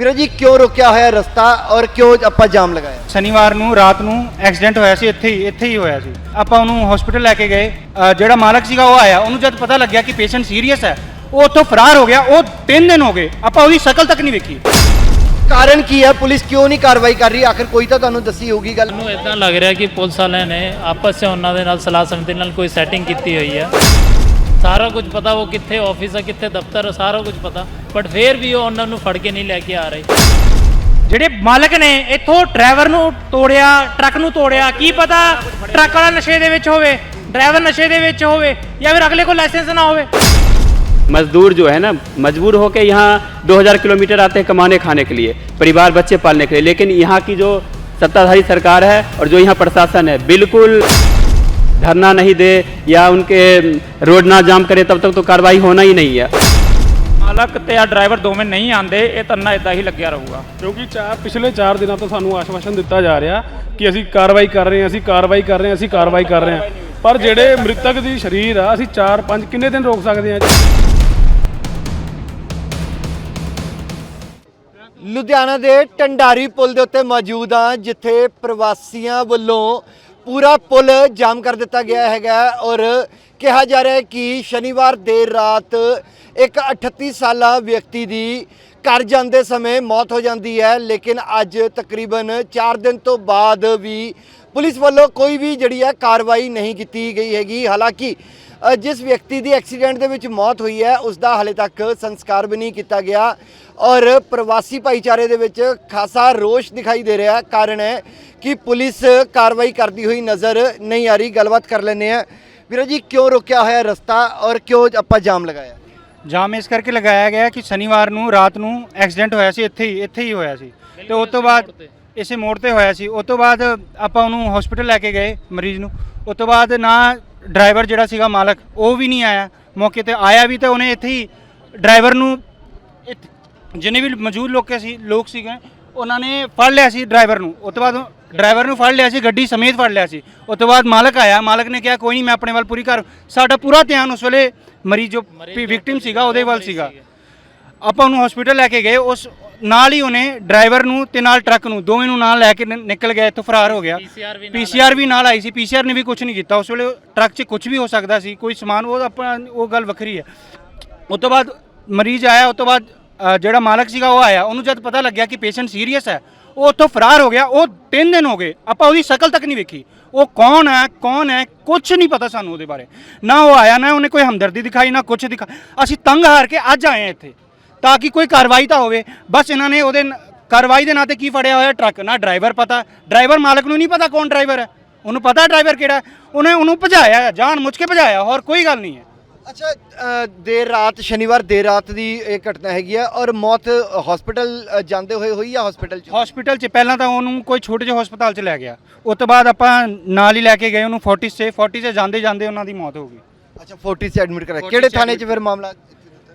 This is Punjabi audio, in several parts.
ਵੀਰੇ ਜੀ ਕਿਉਂ ਰੁਕਿਆ ਹੋਇਆ ਰਸਤਾ ਔਰ ਕਿਉਂ ਆਪਾਂ ਜਾਮ ਲਗਾਇਆ? ਸ਼ਨੀਵਾਰ ਨੂੰ ਰਾਤ ਨੂੰ ਐਕਸੀਡੈਂਟ ਹੋਇਆ ਸੀ ਇੱਥੇ ਹੀ ਇੱਥੇ ਹੀ ਹੋਇਆ ਸੀ। ਆਪਾਂ ਉਹਨੂੰ ਹਸਪੀਟਲ ਲੈ ਕੇ ਗਏ। ਅ, ਜਿਹੜਾ ਮਾਲਕ ਸੀਗਾ ਉਹ ਆਇਆ। ਉਹਨੂੰ ਜਦ ਪਤਾ ਲੱਗਿਆ ਕਿ ਪੇਸ਼ੈਂਟ ਸੀਰੀਅਸ ਹੈ ਉਹ ਉੱਥੋਂ ਫਰਾਰ ਹੋ ਗਿਆ। ਉਹ 3 ਦਿਨ ਹੋ ਗਏ। ਆਪਾਂ ਉਹਦੀ ਸ਼ਕਲ ਤੱਕ ਨਹੀਂ ਵੇਖੀ। ਕਾਰਨ ਕੀ ਹੈ? ਪੁਲਿਸ ਕਿਉਂ ਨਹੀਂ ਕਾਰਵਾਈ ਕਰ ਰਹੀ? ਆਖਰ ਕੋਈ ਤਾਂ ਤੁਹਾਨੂੰ ਦੱਸੀ ਹੋਊਗੀ ਗੱਲ। ਮੈਨੂੰ ਇਦਾਂ ਲੱਗ ਰਿਹਾ ਕਿ ਪੁਲਿਸ ਵਾਲਿਆਂ ਨੇ ਆਪਸ 'ਚ ਉਹਨਾਂ ਦੇ ਨਾਲ ਸਲਾਹ ਸੰਮਤੀ ਨਾਲ ਕੋਈ ਸੈਟਿੰਗ ਕੀਤੀ ਹੋਈ ਹੈ ਸਾਰਾ ਕੁਝ ਪਤਾ ਉਹ ਕਿੱਥੇ ਆਫਿਸ ਹੈ ਕਿੱਥੇ ਦਫ਼ਤਰ ਹੈ ਸਾਰਾ ਕੁਝ ਪਤਾ ਬਟ ਫੇਰ ਵੀ ਉਹ ਉਹਨਾਂ ਨੂੰ ਫੜ ਕੇ ਨਹੀਂ ਲੈ ਕੇ ਆ ਰਹੇ ਜਿਹੜੇ ਮਾਲਕ ਨੇ ਇੱਥੋਂ ਡਰਾਈਵਰ ਨੂੰ ਤੋੜਿਆ ਟਰੱਕ ਨੂੰ ਤੋੜਿਆ ਕੀ ਪਤਾ ਟਰੱਕ ਵਾਲਾ ਨਸ਼ੇ ਦੇ ਵਿੱਚ ਹੋਵੇ ਡਰਾਈਵਰ ਨਸ਼ੇ ਦੇ ਵਿੱਚ ਹੋਵੇ ਜਾਂ ਫਿਰ ਅਗਲੇ ਕੋਲ ਲਾਇਸੈਂਸ ਨਾ ਹੋਵੇ मजदूर जो है ना मजबूर होकर यहाँ 2000 किलोमीटर आते हैं कमाने खाने के लिए परिवार बच्चे पालने के लिए लेकिन यहाँ की जो सत्ताधारी सरकार है और जो यहाँ प्रशासन है बिल्कुल धरना नहीं दे या उनके रोड ना जाम करे तब तक तो कार्रवाई होना ही नहीं है ਮਾਲਕ ਤੇ ਆ ਡਰਾਈਵਰ ਦੋਵੇਂ ਨਹੀਂ ਆਂਦੇ ਇਹ ਤੰਨਾ ਇਦਾਂ ਹੀ ਲੱਗਿਆ ਰਹੂਗਾ ਕਿਉਂਕਿ ਚਾਰ ਪਿਛਲੇ 4 ਦਿਨਾਂ ਤੋਂ ਸਾਨੂੰ ਆਸ਼ਵਾਸਨ ਦਿੱਤਾ ਜਾ ਰਿਹਾ ਕਿ ਅਸੀਂ ਕਾਰਵਾਈ ਕਰ ਰਹੇ ਹਾਂ ਅਸੀਂ ਕਾਰਵਾਈ ਕਰ ਰਹੇ ਹਾਂ ਅਸੀਂ ਕਾਰਵਾਈ ਕਰ ਰਹੇ ਹਾਂ ਪਰ ਜਿਹੜੇ ਮ੍ਰਿਤਕ ਦੀ ਸ਼ਰੀਰ ਆ ਅਸੀਂ 4-5 ਕਿੰਨੇ ਦਿਨ ਰੋਕ ਸਕਦੇ ਹਾਂ ਲੁਧਿਆਣਾ ਦੇ ਟੰਡਾਰੀ ਪੁਲ ਦੇ ਉੱਤੇ ਮੌਜੂਦ ਹਾਂ ਜਿੱਥੇ ਪ੍ਰਵਾਸੀਆਂ ਵੱਲੋਂ ਪੂਰਾ ਪੁਲ ਜਾਮ ਕਰ ਦਿੱਤਾ ਗਿਆ ਹੈਗਾ ਔਰ ਕਿਹਾ ਜਾ ਰਿਹਾ ਹੈ ਕਿ ਸ਼ਨੀਵਾਰ ਦੇਰ ਰਾਤ ਇੱਕ 38 ਸਾਲਾ ਵਿਅਕਤੀ ਦੀ ਘਰ ਜਾਂਦੇ ਸਮੇਂ ਮੌਤ ਹੋ ਜਾਂਦੀ ਹੈ, ਲੇਕਿਨ ਅੱਜ ਤਕਰੀਬਨ 4 ਦਿਨ ਤੋਂ ਬਾਅਦ ਵੀ ਪੁਲਿਸ ਵੱਲੋਂ ਕੋਈ ਵੀ ਜਿਹੜੀ ਹੈ ਕਾਰਵਾਈ ਨਹੀਂ ਕੀਤੀ ਗਈ ਹੈਗੀ। ਹਾਲਾਂਕਿ ਜਿਸ ਵਿਅਕਤੀ ਦੀ ਐਕਸੀਡੈਂਟ ਦੇ ਵਿੱਚ ਮੌਤ ਹੋਈ ਹੈ ਉਸ ਦਾ ਹਲੇ ਤੱਕ ਸੰਸਕਾਰ ਵੀ ਨਹੀਂ ਕੀਤਾ ਗਿਆ। ਔਰ ਪ੍ਰਵਾਸੀ ਭਾਈਚਾਰੇ ਦੇ ਵਿੱਚ ਖਾਸਾ ਰੋਸ਼ ਦਿਖਾਈ ਦੇ ਰਿਹਾ। ਹੈ ਕਾਰਨ ਹੈ ਕਿ ਪੁਲਿਸ ਕਾਰਵਾਈ ਕਰਦੀ ਹੋਈ ਨਜ਼ਰ ਨਹੀਂ ਆ ਰਹੀ। ਗੱਲਬਾਤ ਕਰ ਲੈਂਦੇ ਆ ਵੀਰੇ ਜੀ ਕਿਉਂ ਰੁਕਿਆ ਹੋਇਆ ਰਸਤਾ ਔਰ ਕਿਉਂ ਆਪਾਂ ਜਾਮ ਲਗਾਇਆ? ਜਾਮ ਇਸ ਕਰਕੇ ਲਗਾਇਆ ਗਿਆ ਕਿ ਸ਼ਨੀਵਾਰ ਨੂੰ ਰਾਤ ਨੂੰ ਐਕਸੀਡੈਂਟ ਹੋਇਆ ਸੀ। ਇੱਥੇ ਹੀ ਇੱਥੇ ਹੀ ਹੋਇਆ ਸੀ। ਤੇ ਉਸ ਤੋਂ ਬਾਅਦ ਇਸੇ ਮੋੜ ਤੇ ਹੋਇਆ ਸੀ। ਉਸ ਤੋਂ ਬਾਅਦ ਆਪਾਂ ਉਹਨੂੰ ਹਸਪੀਟਲ ਲੈ ਕੇ ਗਏ ਮਰੀਜ਼ ਨੂੰ। ਉਸ ਤੋਂ ਬਾਅਦ ਨਾ ਡਰਾਈਵਰ ਜਿਹੜਾ ਸੀਗਾ ਮਾਲਕ ਉਹ ਵੀ ਨਹੀਂ ਆਇਆ। ਮੌਕੇ ਤੇ ਆਇਆ ਵੀ ਤਾਂ ਉਹਨੇ ਇੱਥੇ ਹੀ। ਡਰਾਈਵਰ ਨੂੰ ਜਿੰਨੇ ਵੀ ਮੌਜੂਦ ਲੋਕ ਸੀ ਲੋਕ ਸੀਗੇ ਉਹਨਾਂ ਨੇ ਫੜ ਲਿਆ ਸੀ ਡਰਾਈਵਰ ਨੂੰ। ਉਸ ਤੋਂ ਬਾਅਦ ਡਰਾਈਵਰ ਨੂੰ ਫੜ ਲਿਆ ਸੀ ਗੱਡੀ ਸਮੇਤ ਫੜ ਲਿਆ ਸੀ। ਉਸ ਤੋਂ ਬਾਅਦ ਮਾਲਕ ਆਇਆ ਮਾਲਕ ਨੇ ਕਿਹਾ ਕੋਈ ਨਹੀਂ ਮੈਂ ਆਪਣੇ ਵੱਲ ਪੂਰੀ ਕਰ ਸਾਡਾ ਪੂਰਾ ਧਿਆਨ ਉਸ ਵੇਲੇ ਮਰੀਜ਼ ਜੋ ਵਿਕਟਿਮ ਸੀਗਾ ਉਹਦੇ ਵੱਲ ਸੀਗਾ। ਆਪਾਂ ਉਹਨੂੰ ਹਸਪੀਟਲ ਲੈ ਕੇ ਗਏ ਉਸ ਨਾਲ ਹੀ ਉਹਨੇ ਡਰਾਈਵਰ ਨੂੰ ਤੇ ਨਾਲ ਟਰੱਕ ਨੂੰ ਦੋਵੇਂ ਨੂੰ ਨਾਲ ਲੈ ਕੇ ਨਿਕਲ ਗਿਆ ਇੱਥੋਂ ਫਰਾਰ ਹੋ ਗਿਆ। ਪੀਸੀਆਰ ਵੀ ਨਾਲ ਆਈ। ਸੀ ਪੀਸੀਆਰ ਨੇ ਵੀ ਕੁਝ ਨਹੀਂ ਕੀਤਾ। ਉਸ ਵੇਲੇ ਟਰੱਕ 'ਚ ਕੁਝ ਵੀ ਹੋ ਸਕਦਾ ਸੀ ਕੋਈ ਸਮਾਨ ਉਹ ਆਪਾਂ ਉਹ ਗੱਲ ਵੱਖਰੀ ਹੈ। ਉਸ ਤੋਂ ਬਾਅਦ ਮਰੀਜ਼ ਆਇਆ ਉਸ ਤੋਂ ਬਾਅਦ ਅ, ਜਿਹੜਾ ਮਾਲਕ ਸੀਗਾ ਉਹ ਆਇਆ। ਉਹਨੂੰ ਜਦ ਪਤਾ ਲੱਗਿਆ ਕਿ ਪੇਸ਼ੈਂਟ ਸੀਰੀਅਸ ਹੈ ਉਹ ਉੱਥੋਂ ਫਰਾਰ ਹੋ ਗਿਆ। ਉਹ 3 ਦਿਨ ਹੋ ਗਏ। ਆਪਾਂ ਉਹਦੀ ਸ਼ਕਲ ਤੱਕ ਨਹੀਂ ਵੇਖੀ। ਉਹ ਕੌਣ ਹੈ ਕੌਣ ਹੈ ਕੁਝ ਨਹੀਂ ਪਤਾ ਸਾਨੂੰ ਉਹਦੇ ਬਾਰੇ। ਨਾ ਉਹ ਆਇਆ ਨਾ ਉਹਨੇ ਕੋਈ ਹਮਦਰਦੀ ਦਿਖਾਈ ਨਾ ਕੁਝ ਦਿਖਾ ਅਸੀਂ ਤੰਗ ਹਾਰ ਕੇ ਅੱਜ ਆਏ ਹਾਂ ਇੱਥੇ। ਤਾਂ ਕਿ ਕੋਈ ਕਾਰਵਾਈ ਤਾਂ ਹੋਵੇ। ਬਸ ਇਹਨਾਂ ਨੇ ਉਹਦੇ ਨ- ਕਾਰਵਾਈ ਦੇ ਨਾਂ ਤੇ ਕੀ ਫੜਿਆ ਹੋਇਆ? ਟਰੱਕ। ਨਾ ਡਰਾਈਵਰ ਪਤਾ। ਡਰਾਈਵਰ ਮਾਲਕ ਨੂੰ ਨਹੀਂ ਪਤਾ ਕੌਣ ਡਰਾਈਵਰ ਹੈ। ਉਹਨੂੰ ਪਤਾ ਡਰਾਈਵਰ ਕਿਹੜਾ ਹੈ। ਉਹਨੇ ਉਹਨੂੰ ਭਜਾਇਆ ਜਾਣ ਮੁੱਝ ਕੇ ਭਜਾਇਆ। ਹੋਰ ਕੋਈ ਗੱਲ ਨਹੀਂ ਹੈ। ਅੱਛਾ ਅ, ਦੇਰ ਰਾਤ ਸ਼ਨੀਵਾਰ ਦੇਰ ਰਾਤ ਦੀ ਇਹ ਘਟਨਾ ਹੈਗੀ ਹੈ ਔਰ ਮੌਤ ਹਸਪੀਟਲ ਜਾਂਦੇ ਹੋਏ ਹੋਈ ਜਾਂ ਹਸਪੀਟਲ ਚ? ਹਸਪੀਟਲ 'ਚ ਪਹਿਲਾਂ ਤਾਂ ਉਹਨੂੰ ਕੋਈ ਛੋਟੇ ਜਿਹੇ ਹਸਪਤਾਲ 'ਚ ਲੈ ਗਿਆ। ਉਸ ਤੋਂ ਬਾਅਦ ਆਪਾਂ ਨਾਲ ਹੀ ਲੈ ਕੇ ਗਏ ਉਹਨੂੰ 40 'ਚ 40 'ਚ ਜਾਂਦੇ ਜਾਂਦੇ ਉਹਨਾਂ ਦੀ ਮੌਤ ਹੋ ਗਈ। ਅੱਛਾ 40 ਸੇ ਐਡਮਿਟ ਕਰਾਇਆ। 40 ਕਿਹੜੇ ਚ ਥਾਣੇ ਚ ਫਿਰ ਮਾਮਲਾ?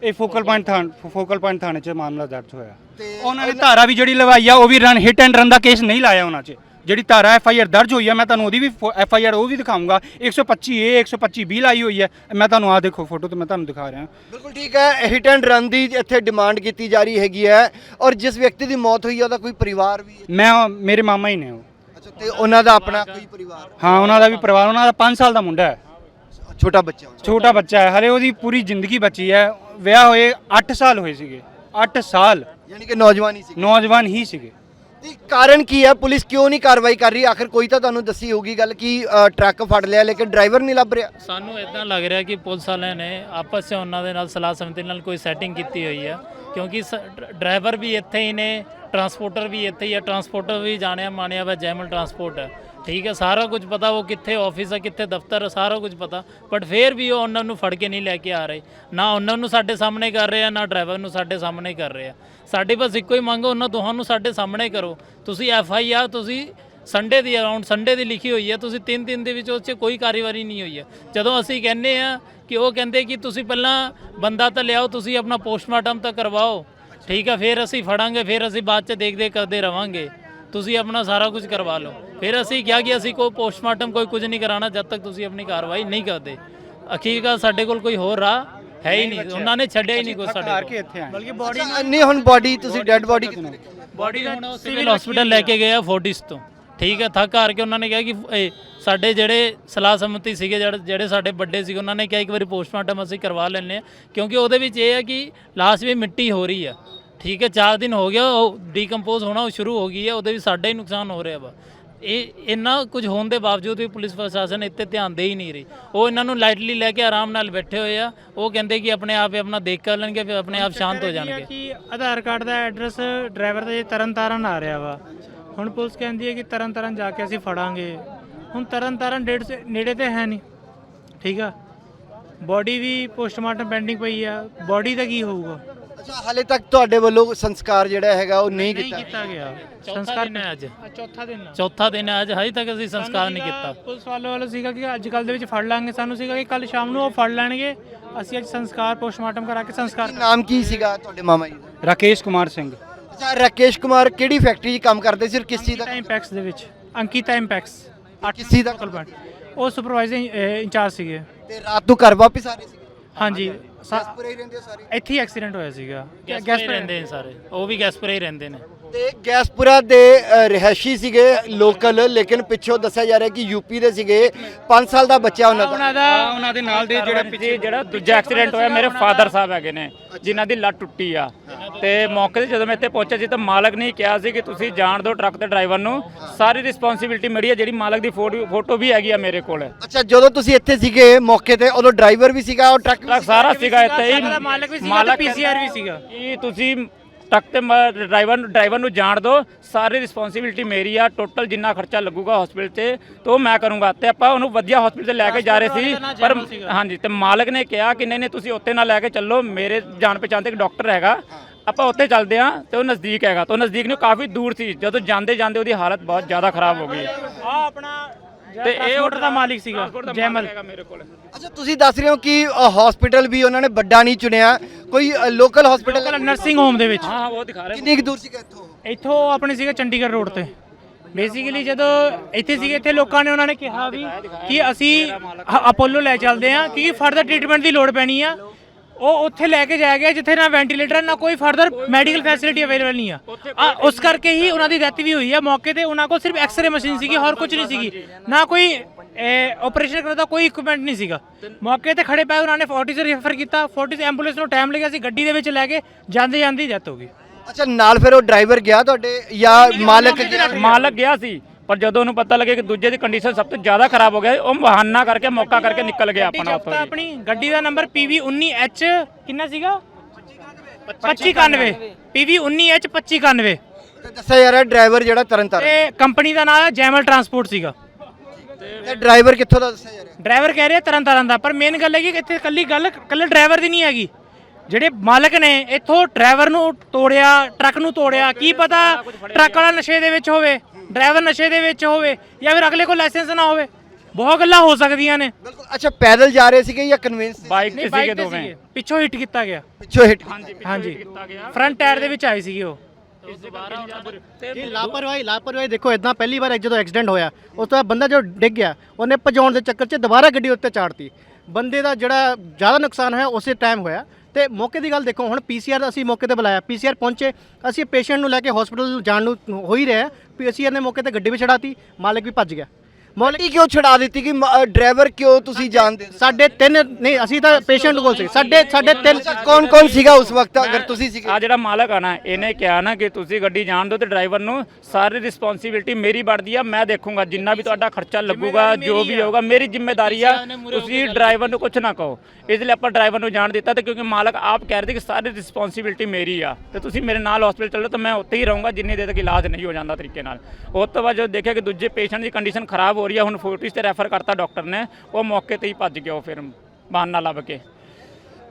ਇਹ ਫੋਕਲ ਪੁਆਇੰਟ ਥਾਣ ਫੋਕਲ ਪੁਆਇੰਟ ਥਾਣੇ 'ਚ ਮਾਮਲਾ ਦਰਜ ਹੋਇਆ। ਤੇ ਉਹਨਾਂ ਨੇ ਧਾਰਾ ਵੀ ਜਿਹੜੀ ਲਵਾਈ ਆ ਉਹ ਵੀ ਰਨ ਹਿੱਟ ਐਂਡ ਰਨ ਦਾ ਕੇਸ ਨਹੀਂ ਲਾਇਆ ਉਹਨਾਂ 'ਚ। ਜਿਹੜੀ ਧਾਰਾ ਐਫ ਆਈ ਆਰ ਦਰਜ ਹੋਈ ਆ ਮੈਂ ਤੁਹਾਨੂੰ ਉਹਦੀ ਵੀ ਐਫ ਆਈ ਆਰ ਉਹ ਵੀ ਦਿਖਾਊਂਗਾ। 125 ਏ 125 ਬੀ ਲਾਈ ਹੋਈ ਹੈ ਮੈਂ ਤੁਹਾਨੂੰ ਆ ਦੇਖੋ ਫੋਟੋ ਤੇ ਮੈਂ ਤੁਹਾਨੂੰ ਦਿਖਾ ਰਿਹਾ। ਬਿਲਕੁਲ ਠੀਕ ਹੈ ਹਿਟ ਐਂਡ ਰਨ ਦੀ ਇੱਥੇ ਡਿਮਾਂਡ ਕੀਤੀ ਜਾ ਰਹੀ ਹੈਗੀ ਹੈ ਔਰ ਜਿਸ ਵਿਅਕਤੀ ਦੀ ਮੌਤ ਹੋਈ ਹੈ ਉਹਦਾ ਕੋਈ ਪਰਿਵਾਰ ਵੀ ਹੈ? ਮੈਂ ਮੇਰੇ ਮਾਮਾ ਹੀ ਨੇ ਉਹ। ਅੱਛਾ ਤੇ ਉਹਨਾਂ ਦਾ ਆਪਣਾ ਕੋਈ ਪਰਿਵਾਰ? ਹਾਂ ਉਹਨਾਂ ਦਾ ਵੀ ਪਰਿਵਾਰ ਉਹਨਾਂ ਦਾ 5 ਸਾਲ ਦਾ ਮੁੰਡਾ ਹੈ। ਛੋਟਾ ਬੱਚਾ। ਛੋਟਾ ਬੱਚਾ ਹੈ ਹਲੇ ਉਹਦੀ ਪੂਰੀ ਜ਼ਿੰਦਗੀ ਬਚੀ ਹੈ। ਵਿਆਹ ਹੋਏ 8 ਸਾਲ ਹੋਏ ਸੀਗੇ। 8 ਸਾਲ। ਯਾਨੀ ਕਿ ਨੌਜਵਾਨ ਹੀ ਸੀ ਨੌਜਵਾਨ ਹੀ ਸੀਗੇ। ਕਾਰਨ ਕੀ ਹੈ? ਪੁਲਿਸ ਕਿਉਂ ਨਹੀਂ ਕਾਰਵਾਈ ਕਰ ਰਹੀ? ਆਖਰ ਕੋਈ ਤਾਂ ਤੁਹਾਨੂੰ ਦੱਸੀ ਹੋਊਗੀ ਗੱਲ ਕਿ ਅ, ਟਰੱਕ ਫੜ ਲਿਆ ਲੇਕਿਨ ਡਰਾਈਵਰ ਨਹੀਂ ਲੱਭ ਰਿਹਾ। ਸਾਨੂੰ ਇਦਾਂ ਲੱਗ ਰਿਹਾ ਕਿ ਪੁਲਿਸ ਵਾਲਿਆਂ ਨੇ ਆਪਸ 'ਚ ਉਹਨਾਂ ਦੇ ਨਾਲ ਸਲਾਹ ਸੰਮਤੀ ਨਾਲ ਕੋਈ ਸੈਟਿੰਗ ਕੀਤੀ ਹੋਈ ਆ ਕਿਉਂਕਿ ਸ- ਡ- ਡਰਾਈਵਰ ਵੀ ਇੱਥੇ ਹੀ ਨੇ ਟਰਾਂਸਪੋਰਟਰ ਵੀ ਇੱਥੇ ਹੀ ਆ ਟਰਾਂਸਪੋਰਟਰ ਵੀ ਜਾਣਿਆ ਮਾਣਿਆ ਵਾ ਜੈਮਲ ਟਰਾਂਸਪੋਰਟ ਹੈ ਠੀਕ ਹੈ ਸਾਰਾ ਕੁਝ ਪਤਾ ਉਹ ਕਿੱਥੇ ਆਫਿਸ ਹੈ ਕਿੱਥੇ ਦਫ਼ਤਰ ਹੈ ਸਾਰਾ ਕੁਝ ਪਤਾ ਬਟ ਫਿਰ ਵੀ ਉਹ ਉਹਨਾਂ ਨੂੰ ਫੜ ਕੇ ਨਹੀਂ ਲੈ ਕੇ ਆ ਰਹੇ। ਨਾ ਉਹਨਾਂ ਨੂੰ ਸਾਡੇ ਸਾਹਮਣੇ ਕਰ ਰਹੇ ਆ ਨਾ ਡਰਾਈਵਰ ਨੂੰ ਸਾਡੇ ਸਾਹਮਣੇ ਕਰ ਰਹੇ ਆ। ਸਾਡੀ ਬਸ ਇੱਕੋ ਹੀ ਮੰਗ ਹੈ ਉਹਨਾਂ ਦੋਹਾਂ ਨੂੰ ਸਾਡੇ ਸਾਹਮਣੇ ਕਰੋ। ਤੁਸੀਂ ਐਫ ਆਈ ਆਰ ਤੁਸੀਂ ਸੰਡੇ ਦੀ ਅਰਾਊਂਡ ਸੰਡੇ ਦੀ ਲਿਖੀ ਹੋਈ ਹੈ ਤੁਸੀਂ ਤਿੰਨ ਦਿਨ ਦੇ ਵਿੱਚ ਉਸ 'ਚ ਕੋਈ ਕਾਰਵਾਈ ਨਹੀਂ ਹੋਈ ਹੈ ਜਦੋਂ ਅਸੀਂ ਕਹਿੰਦੇ ਆ ਕਿ ਉਹ ਕਹਿੰਦੇ ਕਿ ਤੁਸੀਂ ਪਹਿਲਾਂ ਬੰਦਾ ਤਾਂ ਲਿਆਓ, ਤੁਸੀਂ ਆਪਣਾ ਪੋਸਟਮਾਰਟਮ ਤਾਂ ਕਰਵਾਓ। ਠੀਕ ਹੈ ਫਿਰ ਅਸੀਂ ਫੜਾਂਗੇ, ਫਿਰ ਅਸੀਂ ਬਾਅਦ 'ਚ ਦੇਖ ਦੇਖ ਕਰਦੇ ਰਵਾਂਗੇ। ਤੁਸੀਂ ਆਪਣਾ ਸਾਰਾ ਕੁਝ ਕਰਵਾ ਲਓ। ਫਿਰ ਅਸੀਂ ਕਿਹਾ ਕਿ ਅਸੀਂ ਕੋਈ ਪੋਸਟਮਾਰਟਮ ਕੋਈ ਕੁਝ ਨਹੀਂ ਕਰਾਉਣਾ, ਜਦ ਤੱਕ ਤੁਸੀਂ ਆਪਣੀ ਕਾਰਵਾਈ ਨਹੀਂ ਕਰਦੇ। ਅਖੀਰਕਾਰ ਸਾਡੇ ਕੋਲ ਕੋਈ ਹੋਰ ਰਾਹ ਹੈ ਹੀ ਨਹੀਂ ਉਹਨਾਂ ਨੇ ਛੱਡਿਆ ਹੀ ਨਹੀਂ ਕੋਈ ਹਾਰ ਸਾਡੇ ਕੇ ਇੱਥੇ ਆਏ। ਬਲਕਿ ਬੋਡੀ ਨਹੀਂ ਹੁਣ ਬਾਡੀ ਤੁਸੀਂ ਡੈੱਡ ਬਾਡੀ ਕਿੱਥੇ ਬੋਡੀ ਦਾ ਸਿਵਲ ਹਸਪੀਟਲ ਲੈ ਕੇ ਗਏ ਆ ਫੋਰਟਿਸ ਤੋਂ। ਠੀਕ ਹੈ ਥੱਕ ਹਾਰ ਕੇ ਉਹਨਾਂ ਨੇ ਕਿਹਾ ਕਿ ਸਾਡੇ ਜਿਹੜੇ ਸਲਾਹ ਸੰਮਤੀ ਸੀਗੇ ਜਿਹੜੇ ਜਿਹੜੇ ਸਾਡੇ ਵੱਡੇ ਸੀਗੇ ਉਹਨਾਂ ਨੇ ਕਿਹਾ ਇੱਕ ਵਾਰੀ ਪੋਸਟਮਾਰਟਮ ਅਸੀਂ ਕਰਵਾ ਲੈਂਦੇ ਆ ਕਿਉਂਕਿ ਉਹਦੇ ਵਿੱਚ ਇਹ ਹੈ ਕਿ ਲਾਸ਼ ਵੀ ਮਿੱਟੀ ਹੋ ਰਹੀ ਆ। ਠੀਕ ਹੈ 4 ਦਿਨ ਹੋ ਗਿਆ ਉਹ ਡੀਕੰਪੋਜ਼ ਹੋਣਾ ਉਹ ਸ਼ੁਰੂ ਹੋ ਗਈ ਹੈ ਉਹਦੇ ਵਿੱਚ ਸਾਡਾ ਹੀ ਨੁਕਸਾਨ ਹੋ ਰਿਹਾ ਵਾ। ਇਹ ਇੰਨਾ ਕੁਝ ਹੋਣ ਦੇ ਬਾਵਜੂਦ ਵੀ ਪੁਲਿਸ ਪ੍ਰਸ਼ਾਸਨ ਇੱਥੇ ਧਿਆਨ ਦੇ ਹੀ ਨਹੀਂ ਰਹੀ। ਉਹ ਇਹਨਾਂ ਨੂੰ ਲਾਈਟਲੀ ਲੈ ਕੇ ਆਰਾਮ ਨਾਲ ਬੈਠੇ ਹੋਏ ਆ। ਉਹ ਕਹਿੰਦੇ ਕਿ ਆਪਣੇ ਆਪ ਹੀ ਆਪਣਾ ਦੇਖ ਕਰ ਲੈਣਗੇ ਫਿਰ ਆਪਣੇ ਆਪ ਸ਼ਾਂਤ ਹੋ ਜਾਣਗੇ। ਕਿ ਆਧਾਰ ਕਾਰਡ ਦਾ ਐਡਰੈਸ ਡਰਾਈਵਰ ਦਾ ਜੇ ਤਰਨ ਤਾਰਨ ਆ ਰਿਹਾ ਵਾ ਹੁਣ ਪੁਲਿਸ ਕਹਿੰਦੀ ਹੈ ਕਿ ਤਰਨ ਤਾਰਨ ਜਾ ਕੇ ਅਸੀਂ ਫੜਾਂਗੇ। ਹੁਣ ਤਰਨ ਤਾਰਨ ਡੇਢ ਸੇ ਨੇੜੇ ਤੇ ਹੈ ਨਹੀਂ। ਠੀਕ ਆ? ਬੋਡੀ ਵੀ ਪੋਸਟਮਾਰਟਮ ਪੈਂਡਿੰਗ ਪਈ ਆ। ਬੋਡੀ ਦਾ ਕੀ ਹੋਊਗਾ? ਅੱਛਾ ਹਾਲੇ ਤੱਕ ਤੁਹਾਡੇ ਵੱਲੋਂ ਸੰਸਕਾਰ ਜਿਹੜਾ ਹੈਗਾ ਉਹ ਨਹੀਂ ਨਹੀਂ ਕੀਤਾ? ਕੀਤਾ ਗਿਆ। ਸੰਸਕਾਰ ਨੇ ਅੱਜ। ਆ ਚੌਥਾ ਦਿਨ ਆ ਚੌਥਾ ਦਿਨ ਹੈ ਅੱਜ ਹਜੇ ਤੱਕ ਅਸੀਂ ਸੰਸਕਾਰ ਨਹੀਂ ਕੀਤਾ। ਪੁਲਿਸ ਵਾਲੇ ਵੱਲੋਂ ਸੀਗਾ ਕਿ ਅੱਜ ਕੱਲ ਦੇ ਵਿੱਚ ਫੜ ਲਾਂਗੇ। ਸਾਨੂੰ ਸੀਗਾ ਕਿ ਕੱਲ ਸ਼ਾਮ ਨੂੰ ਉਹ ਫੜ ਲੈਣਗੇ। ਅਸੀਂ ਅੱਜ ਸੰਸਕਾਰ ਪੋਸਟਮਾਰਟਮ ਕਰਾ ਕੇ ਸੰਸਕਾਰ ਕੀ ਨਾਮ ਕੀ ਸੀਗਾ ਤੁਹਾਡੇ ਮਾਮਾ ਜੀ ਦਾ? ਰਾਕੇਸ਼ ਕੁਮਾਰ ਸਿੰਘ। ਅੱਛਾ ਰਾਕੇਸ਼ ਕੁਮਾਰ ਕਿਹੜੀ ਫੈਕਟਰੀ 'ਚ ਕੰਮ ਕਰਦੇ ਸੀ ਔਰ ਕਿਸ ਚੀਜ਼ ਦਾ? ਅੰਕਿਤਾ ਇੰਪੈਕਸ ਦੇ ਵਿੱਚ। ਅੰਕਿਤਾ ਇੰਪੈਕਸ ਕਿਸ ਚੀਜ਼ ਦਾ? ਪਲਾਂਟ ਉਹ ਸੁਪਰਵਾਈਜ਼ਰ ਇੰਚਾਰਜ ਸੀਗੇ। ਤੇ ਰਾਤ ਨੂੰ ਘਰ ਵਾਪਸ ਆ ਰਹੇ ਸੀ? ਹਾਂਜੀ। ਸਾ- ਪੂਰੇ ਹੀ ਰਹਿੰਦੇ ਸਾਰੇ? ਇੱਥੇ ਹੀ ਐਕਸੀਡੈਂਟ ਹੋਇਆ ਸੀਗਾ। ਗੈਸ ਪਰ ਰਹਿੰਦੇ ਨੇ ਸਾਰੇ। ਉਹ ਵੀ ਗੈਸ ਪਰ ਹੀ ਰਹਿੰਦੇ ਨੇ। ਤੇ ਗੈਸਪੁਰਾ ਦੇ ਅ, ਰਿਹਾਇਸ਼ੀ ਸੀਗੇ ਲੋਕਲ ਲੇਕਿਨ ਪਿੱਛੋਂ ਦੱਸਿਆ ਜਾ ਰਿਹਾ ਕਿ ਯੂਪੀ ਦੇ ਸੀਗੇ। 5 ਸਾਲ ਦਾ ਬੱਚਾ ਉਹਨਾਂ ਦਾ। ਉਹਨਾਂ ਦਾ ਉਹਨਾਂ ਦੇ ਨਾਲ ਦੇ ਜਿਹੜਾ ਪਿੱਛੇ ਜਿਹੜਾ ਦੂਜਾ ਐਕਸੀਡੈਂਟ ਹੋਇਆ ਮੇਰੇ ਫਾਦਰ ਸਾਹਿਬ ਹੈਗੇ ਨੇ ਜਿਨ੍ਹਾਂ ਦੀ ਲੱਤ ਟੁੱਟੀ ਆ। ਤੇ ਮੌਕੇ ਤੇ ਜਦੋਂ ਮੈਂ ਇੱਥੇ ਪਹੁੰਚਿਆ ਸੀ ਤਾਂ ਮਾਲਕ ਨੇ ਕਿਹਾ ਸੀ ਕਿ ਤੁਸੀਂ ਜਾਣ ਦਿਓ ਟਰੱਕ ਤੇ ਡਰਾਈਵਰ ਨੂੰ। ਸਾਰੀ ਰਿਸਪੌਂਸਿਬਿਲਟੀ ਮੇਰੀ ਹੈ ਜਿਹੜੀ ਮਾਲਕ ਦੀ ਫੋਟੋ ਫੋਟੋ ਵੀ ਹੈਗੀ ਆ ਮੇਰੇ ਕੋਲ। ਅੱਛਾ ਜਦੋਂ ਤੁਸੀਂ ਇੱਥੇ ਸੀਗੇ ਮੌਕੇ ਤੇ ਉਦੋਂ ਡਰਾਈਵਰ ਵੀ ਸੀਗਾ ਔਰ ਟਰੱਕ ਵੀ ਟਰੱਕ ਸਾਰਾ ਸੀਗਾ? ਇੱਥੇ ਹੀ। ਮਾਲਕ ਵੀ ਸੀਗਾ ਤੇ ਪੀਸੀਆਰ ਵੀ ਸੀਗਾ। ਕਿ ਤੁਸੀਂ ਟਰੱਕ ਤੇ ਡਰਾਈਵਰ ਨੂੰ ਡਰਾਈਵਰ ਨੂੰ ਜਾਣ ਦਿਓ ਸਾਰੀ ਰਿਸਪੌਂਸਿਬਿਲਟੀ ਮੇਰੀ ਆ। ਟੋਟਲ ਜਿੰਨਾ ਖਰਚਾ ਲੱਗੂਗਾ ਹਸਪੀਟਲ 'ਤੇ ਤੇ ਉਹ ਮੈਂ ਕਰੂੰਗਾ। ਤੇ ਆਪਾਂ ਉਹਨੂੰ ਵਧੀਆ ਹਸਪੀਟਲ ਤੇ ਲੈ ਕੇ ਜਾ ਰਹੇ ਸੀ। ਪਰ ਹਾਂਜੀ ਤੇ ਮਾਲਕ ਨੇ ਕਿਹਾ ਕਿ ਨਹੀਂ ਨਹੀਂ ਤੁਸੀਂ ਉੱਥੇ ਨਾ ਲੈ ਕੇ ਚੱਲੋ। ਮੇਰੇ ਜਾਣ ਪਛਾਣ ਤੇ ਇੱਕ ਡਾਕਟਰ ਹੈਗਾ। ਆਪਾਂ ਉੱਥੇ ਚੱਲਦੇ ਆ ਤੇ ਉਹ ਨਜ਼ਦੀਕ ਹੈਗਾ। ਤੇ ਉਹ ਨਜ਼ਦੀਕ ਨਹੀਂ ਕਾਫੀ ਦੂਰ ਸੀ। ਜਦੋਂ ਜਾਂਦੇ ਜਾਂਦੇ ਉਹਦੀ ਹਾਲਤ ਬਹੁਤ ਜ਼ਿਆਦਾ ਖਰਾਬ ਹੋ ਗਈ। ਆ ਆਪਣਾ ਤੇ ਇਹ ਆਰਡਰ ਦਾ ਮਾਲਿਕ ਸੀਗਾ ਜੈਮਲ। ਹੈਗਾ ਮੇਰੇ ਕੋਲ। ਅੱਛਾ ਤੁਸੀਂ ਦੱਸ ਰਹੇ ਹੋ ਕਿ ਹਸਪੀਟਲ ਵੀ ਉਹਨਾਂ ਨੇ ਵੱਡਾ ਨਹੀਂ ਚੁਣਿਆ। ਕੋਈ ਲੋਕਲ ਹਸਪੀਟਲ ਨਰਸਿੰਗ ਹੋਮ ਦੇ ਵਿੱਚ। ਹਾਂ ਹਾਂ ਉਹ ਦਿਖਾ ਰਹੇ। ਕਿੰਨੀ ਕੁ ਦੂਰ ਸੀਗਾ ਇੱਥੋਂ? ਇੱਥੋਂ ਆਪਣੇ ਸੀਗਾ ਚੰਡੀਗੜ੍ਹ ਰੋਡ ਤੇ। ਬੇਸਿਕਲੀ ਜਦੋਂ ਇੱਥੇ ਸੀਗੇ ਇੱਥੇ ਲੋਕਾਂ ਨੇ ਉਹਨਾਂ ਨੇ ਕਿਹਾ ਵੀ ਕਿ ਅਸੀਂ ਅਪੋਲੋ ਲੈ ਚੱਲਦੇ ਆ ਕਿ ਫਰਦਰ ਟ੍ਰੀਟਮੈਂਟ ਦੀ ਲੋੜ ਪੈਣੀ ਆ। ਉਹ ਉੱਥੇ ਲੈ ਕੇ ਜਾਇਆ ਗਿਆ ਜਿੱਥੇ ਨਾ ਵੈਂਟੀਲੇਟਰ ਨਾ ਕੋਈ ਫਰਦਰ ਮੈਡੀਕਲ ਫੈਸਿਲਿਟੀ ਅਵੇਲੇਬਲ ਨਹੀਂ ਆ। ਆ, ਉਸ ਕਰਕੇ ਹੀ ਉਹਨਾਂ ਦੀ ਡੈਥ ਵੀ ਹੋਈ ਆ। ਮੌਕੇ ਤੇ ਉਹਨਾਂ ਕੋਲ ਸਿਰਫ ਐਕਸ-ਰੇ ਮਸ਼ੀਨ ਸੀਗੀ ਹੋਰ ਕੁਝ ਨਹੀਂ ਸੀਗੀ। ਨਾ ਕੋਈ ਆਪਰੇਸ਼ਨ ਕਰਨ ਦਾ ਕੋਈ ਇਕਵਿਪਮੈਂਟ ਨਹੀਂ ਸੀਗਾ। ਮੌਕੇ ਤੇ ਖੜੇ ਪਏ ਉਹਨਾਂ ਨੇ 40 ਰੈਫਰ ਕੀਤਾ। 40 ਐਂਬੂਲੈਂਸ ਨੂੰ ਟਾਈਮ ਲੱਗਿਆ ਸੀ ਗੱਡੀ ਦੇ ਵਿੱਚ ਲੈ ਕੇ ਜਾਂਦੇ ਜਾਂਦੇ ਡੈਥ ਹੋ ਗਈ। ਅੱਛਾ ਨਾਲ ਫਿਰ ਉਹ ਡਰਾਈਵਰ ਗਿਆ ਤੁਹਾਡੇ ਜਾਂ ਮਾਲਕ ਮਾਲਕ ਗਿਆ ਸੀ। ਪਰ ਜਦੋਂ ਉਹਨੂੰ ਪਤਾ ਲੱਗਿਆ ਕਿ ਦੂਜੇ ਦੀ ਕੰਡੀਸ਼ਨ ਸਭ ਤੋਂ ਜ਼ਿਆਦਾ ਖਰਾਬ ਹੋ ਗਿਆ ਉਹ ਬਹਾਨਾ ਕਰਕੇ ਮੌਕਾ ਕਰਕੇ ਨਿਕਲ ਗਿਆ ਆਪਣਾ ਉੱਥੋਂ ਦੀ। ਆਪਣੀ ਗੱਡੀ ਦਾ ਨੰਬਰ PV19H ਕਿੰਨਾ ਸੀਗਾ? 2591 PV19H 2591 ਤੇ ਦੱਸਿਆ ਰਿਹਾ ਡਰਾਈਵਰ ਜਿਹੜਾ ਤਰਨਤਾਰਨ ਤੇ ਕੰਪਨੀ ਦਾ ਨਾਮ ਹੈ ਜੈਮਲ ਟਰਾਂਸਪੋਰਟ ਸੀਗਾ। ਤੇ ਡਰਾਈਵਰ ਕਿੱਥੋਂ ਦਾ ਦੱਸਿਆ ਜਾ ਰਿਹਾ ਡਰਾਈਵਰ ਕਹਿ ਰਿਹਾ ਤਰਨ ਤਾਰਨ ਦਾ ਪਰ ਮੇਨ ਗੱਲ ਹੈ ਕਿ ਇੱਥੇ ਕੱਲੀ ਗੱਲ ਕੱਲੇ ਡਰਾਈਵਰ ਦੀ ਨਹੀਂ ਹੈਗੀ। ਜਿਹੜੇ ਮਾਲਕ ਨੇ ਇੱਥੋਂ ਡਰਾਈਵਰ ਨੂੰ ਤੋੜਿਆ ਟਰੱਕ ਨੂੰ ਤੋੜਿਆ ਕੀ ਪਤਾ ਟਰੱਕ ਵਾਲਾ ਨਸ਼ੇ ਦੇ ਵਿੱਚ ਹੋਵੇ ਡਰਾਈਵਰ ਨਸ਼ੇ ਦੇ ਵਿੱਚ ਹੋਵੇ ਜਾਂ ਫਿਰ ਅਗਲੇ ਕੋਲ ਲਾਇਸੈਂਸ ਨਾ ਹੋਵੇ ਬਹੁਤ ਗੱਲਾਂ ਹੋ ਸਕਦੀਆਂ ਨੇ। ਬਿਲਕੁਲ ਅੱਛਾ ਪੈਦਲ ਜਾ ਰਹੇ ਸੀਗੇ ਜਾਂ ਕਨਵੈਂਸ ਬਾਈਕ ਤੇ ਸੀਗੇ ਦੋਵੇਂ। ਪਿੱਛੋਂ ਹਿੱਟ ਕੀਤਾ ਗਿਆ। ਪਿੱਛੋਂ ਹਿੱਟ ਹਾਂਜੀ ਫਰੰਟ ਟਾਇਰ ਦੇ ਵਿੱਚ ਆਏ ਸੀਗੇ ਉਹ। ਇਹ ਲਾਪਰਵਾਹੀ ਲਾਪਰਵਾਹੀ ਦੇਖੋ ਇਦਾਂ ਪਹਿਲੀ ਵਾਰ ਜਦੋਂ ਐਕਸੀਡੈਂਟ ਹੋਇਆ ਉਸ ਤੋਂ ਬਾਅਦ ਬੰਦਾ ਜੋ ਡਿੱਗ ਗਿਆ ਉਹਨੇ ਭਜਾਉਣ ਦੇ ਚੱਕਰ 'ਚ ਦੁਬਾਰਾ ਗੱਡੀ ਉੱਤੇ ਚਾੜਤੀ। ਬੰਦੇ ਦਾ ਜਿਹੜਾ ਜ਼ਿਆਦਾ ਨੁਕਸਾਨ ਹੋਇਆ ਉਸੇ ਟਾਈਮ ਹੋਇਆ। ਤੇ ਮੌਕੇ ਦੀ ਗੱਲ ਦੇਖੋ, ਹੁਣ ਪੀਸੀਆਰ ਅਸੀਂ ਮੌਕੇ ਤੇ ਬੁਲਾਇਆ। ਪੀਸੀਆਰ ਪਹੁੰਚੇ, ਅਸੀਂ ਪੇਸ਼ੈਂਟ ਨੂੰ ਲੈ ਕੇ ਹਸਪੀਟਲ ਜਾਣ ਨੂੰ ਹੋ ਹੀ ਰਿਹਾ ਪੀਸੀਆਰ ਨੇ ਮੌਕੇ ਤੇ ਗੱਡੀ ਵੀ ਛਡਾਤੀ, ਮਾਲਕ ਵੀ ਭੱਜ ਗਿਆ। ਮਾਲਕ ਕਿਉਂ ਛਡਾ ਦਿੱਤੀ ਕਿ ਡਰਾਈਵਰ ਕਿਉਂ ਤੁਸੀਂ ਜਾਣਦੇ ਸਾਡੇ ਤਿੰਨ ਨਹੀਂ ਅਸੀਂ ਤਾਂ ਪੇਸ਼ੈਂਟ ਕੋਲ ਸੀ ਸਾਡੇ ਸਾਡੇ ਤਿੰਨ ਕੌਣ ਕੌਣ ਸੀਗਾ ਉਸ ਵਕਤ ਅਗਰ ਤੁਸੀਂ ਸੀਗੇ? ਆ ਜਿਹੜਾ ਮਾਲਕ ਆ ਨਾ ਇਹਨੇ ਕਿਹਾ ਨਾ ਕਿ ਤੁਸੀਂ ਗੱਡੀ ਜਾਣ ਦਿਓ ਤੇ ਡਰਾਈਵਰ ਨੂੰ ਸਾਰੀ ਰਿਸਪੌਂਸਿਬਿਲਟੀ ਮੇਰੀ ਬਣਦੀ ਆ ਮੈਂ ਦੇਖੂੰਗਾ। ਜਿੰਨਾ ਵੀ ਤੁਹਾਡਾ ਖਰਚਾ ਲੱਗੂਗਾ ਜੋ ਵੀ ਹੋਊਗਾ ਮੇਰੀ ਜ਼ਿੰਮੇਵਾਰੀ ਆ। ਤੁਸੀਂ ਡਰਾਈਵਰ ਨੂੰ ਕੁਝ ਨਾ ਕਹੋ। ਇਸ ਲਈ ਆਪਾਂ ਡਰਾਈਵਰ ਨੂੰ ਜਾਣ ਦਿੱਤਾ ਤੇ ਕਿਉਂਕਿ ਮਾਲਕ ਆਪ ਕਹਿ ਰਹੇ ਸੀ ਕਿ ਸਾਰੀ ਰਿਸਪੌਂਸਿਬਿਲਟੀ ਮੇਰੀ ਆ। ਤੇ ਤੁਸੀਂ ਮੇਰੇ ਨਾਲ ਹਸਪੀਟਲ ਚੱਲੋ ਤਾਂ ਮੈਂ ਉੱਥੇ ਹੀ ਰਹੂੰਗਾ ਜਿੰਨੀ ਦੇਰ ਤੱਕ ਇਲਾਜ ਨਹੀਂ ਹੋ ਜਾਂਦਾ ਤਰੀਕੇ ਨਾਲ। ਉਸ ਤੋਂ ਬਾਅਦ ਜਦੋਂ ਦੇਖਿਆ ਕਿ ਦੂਜੇ ਪੇਸ਼ੈਂਟ ਦੀ ਕੰਡੀਸ਼ਨ ਖਰਾਬ ਹੋ ਰਹੀ ਆ, ਹੁਣ ਫੋਰਟਿਸ ਤੇ ਰੈਫਰ ਕਰਤਾ ਡਾਕਟਰ ਨੇ, ਉਹ ਮੌਕੇ ਤੇ ਹੀ ਭੱਜ ਗਿਆ ਉਹ ਫਿਰ ਬਹਾਨਾ ਲੱਭ ਕੇ।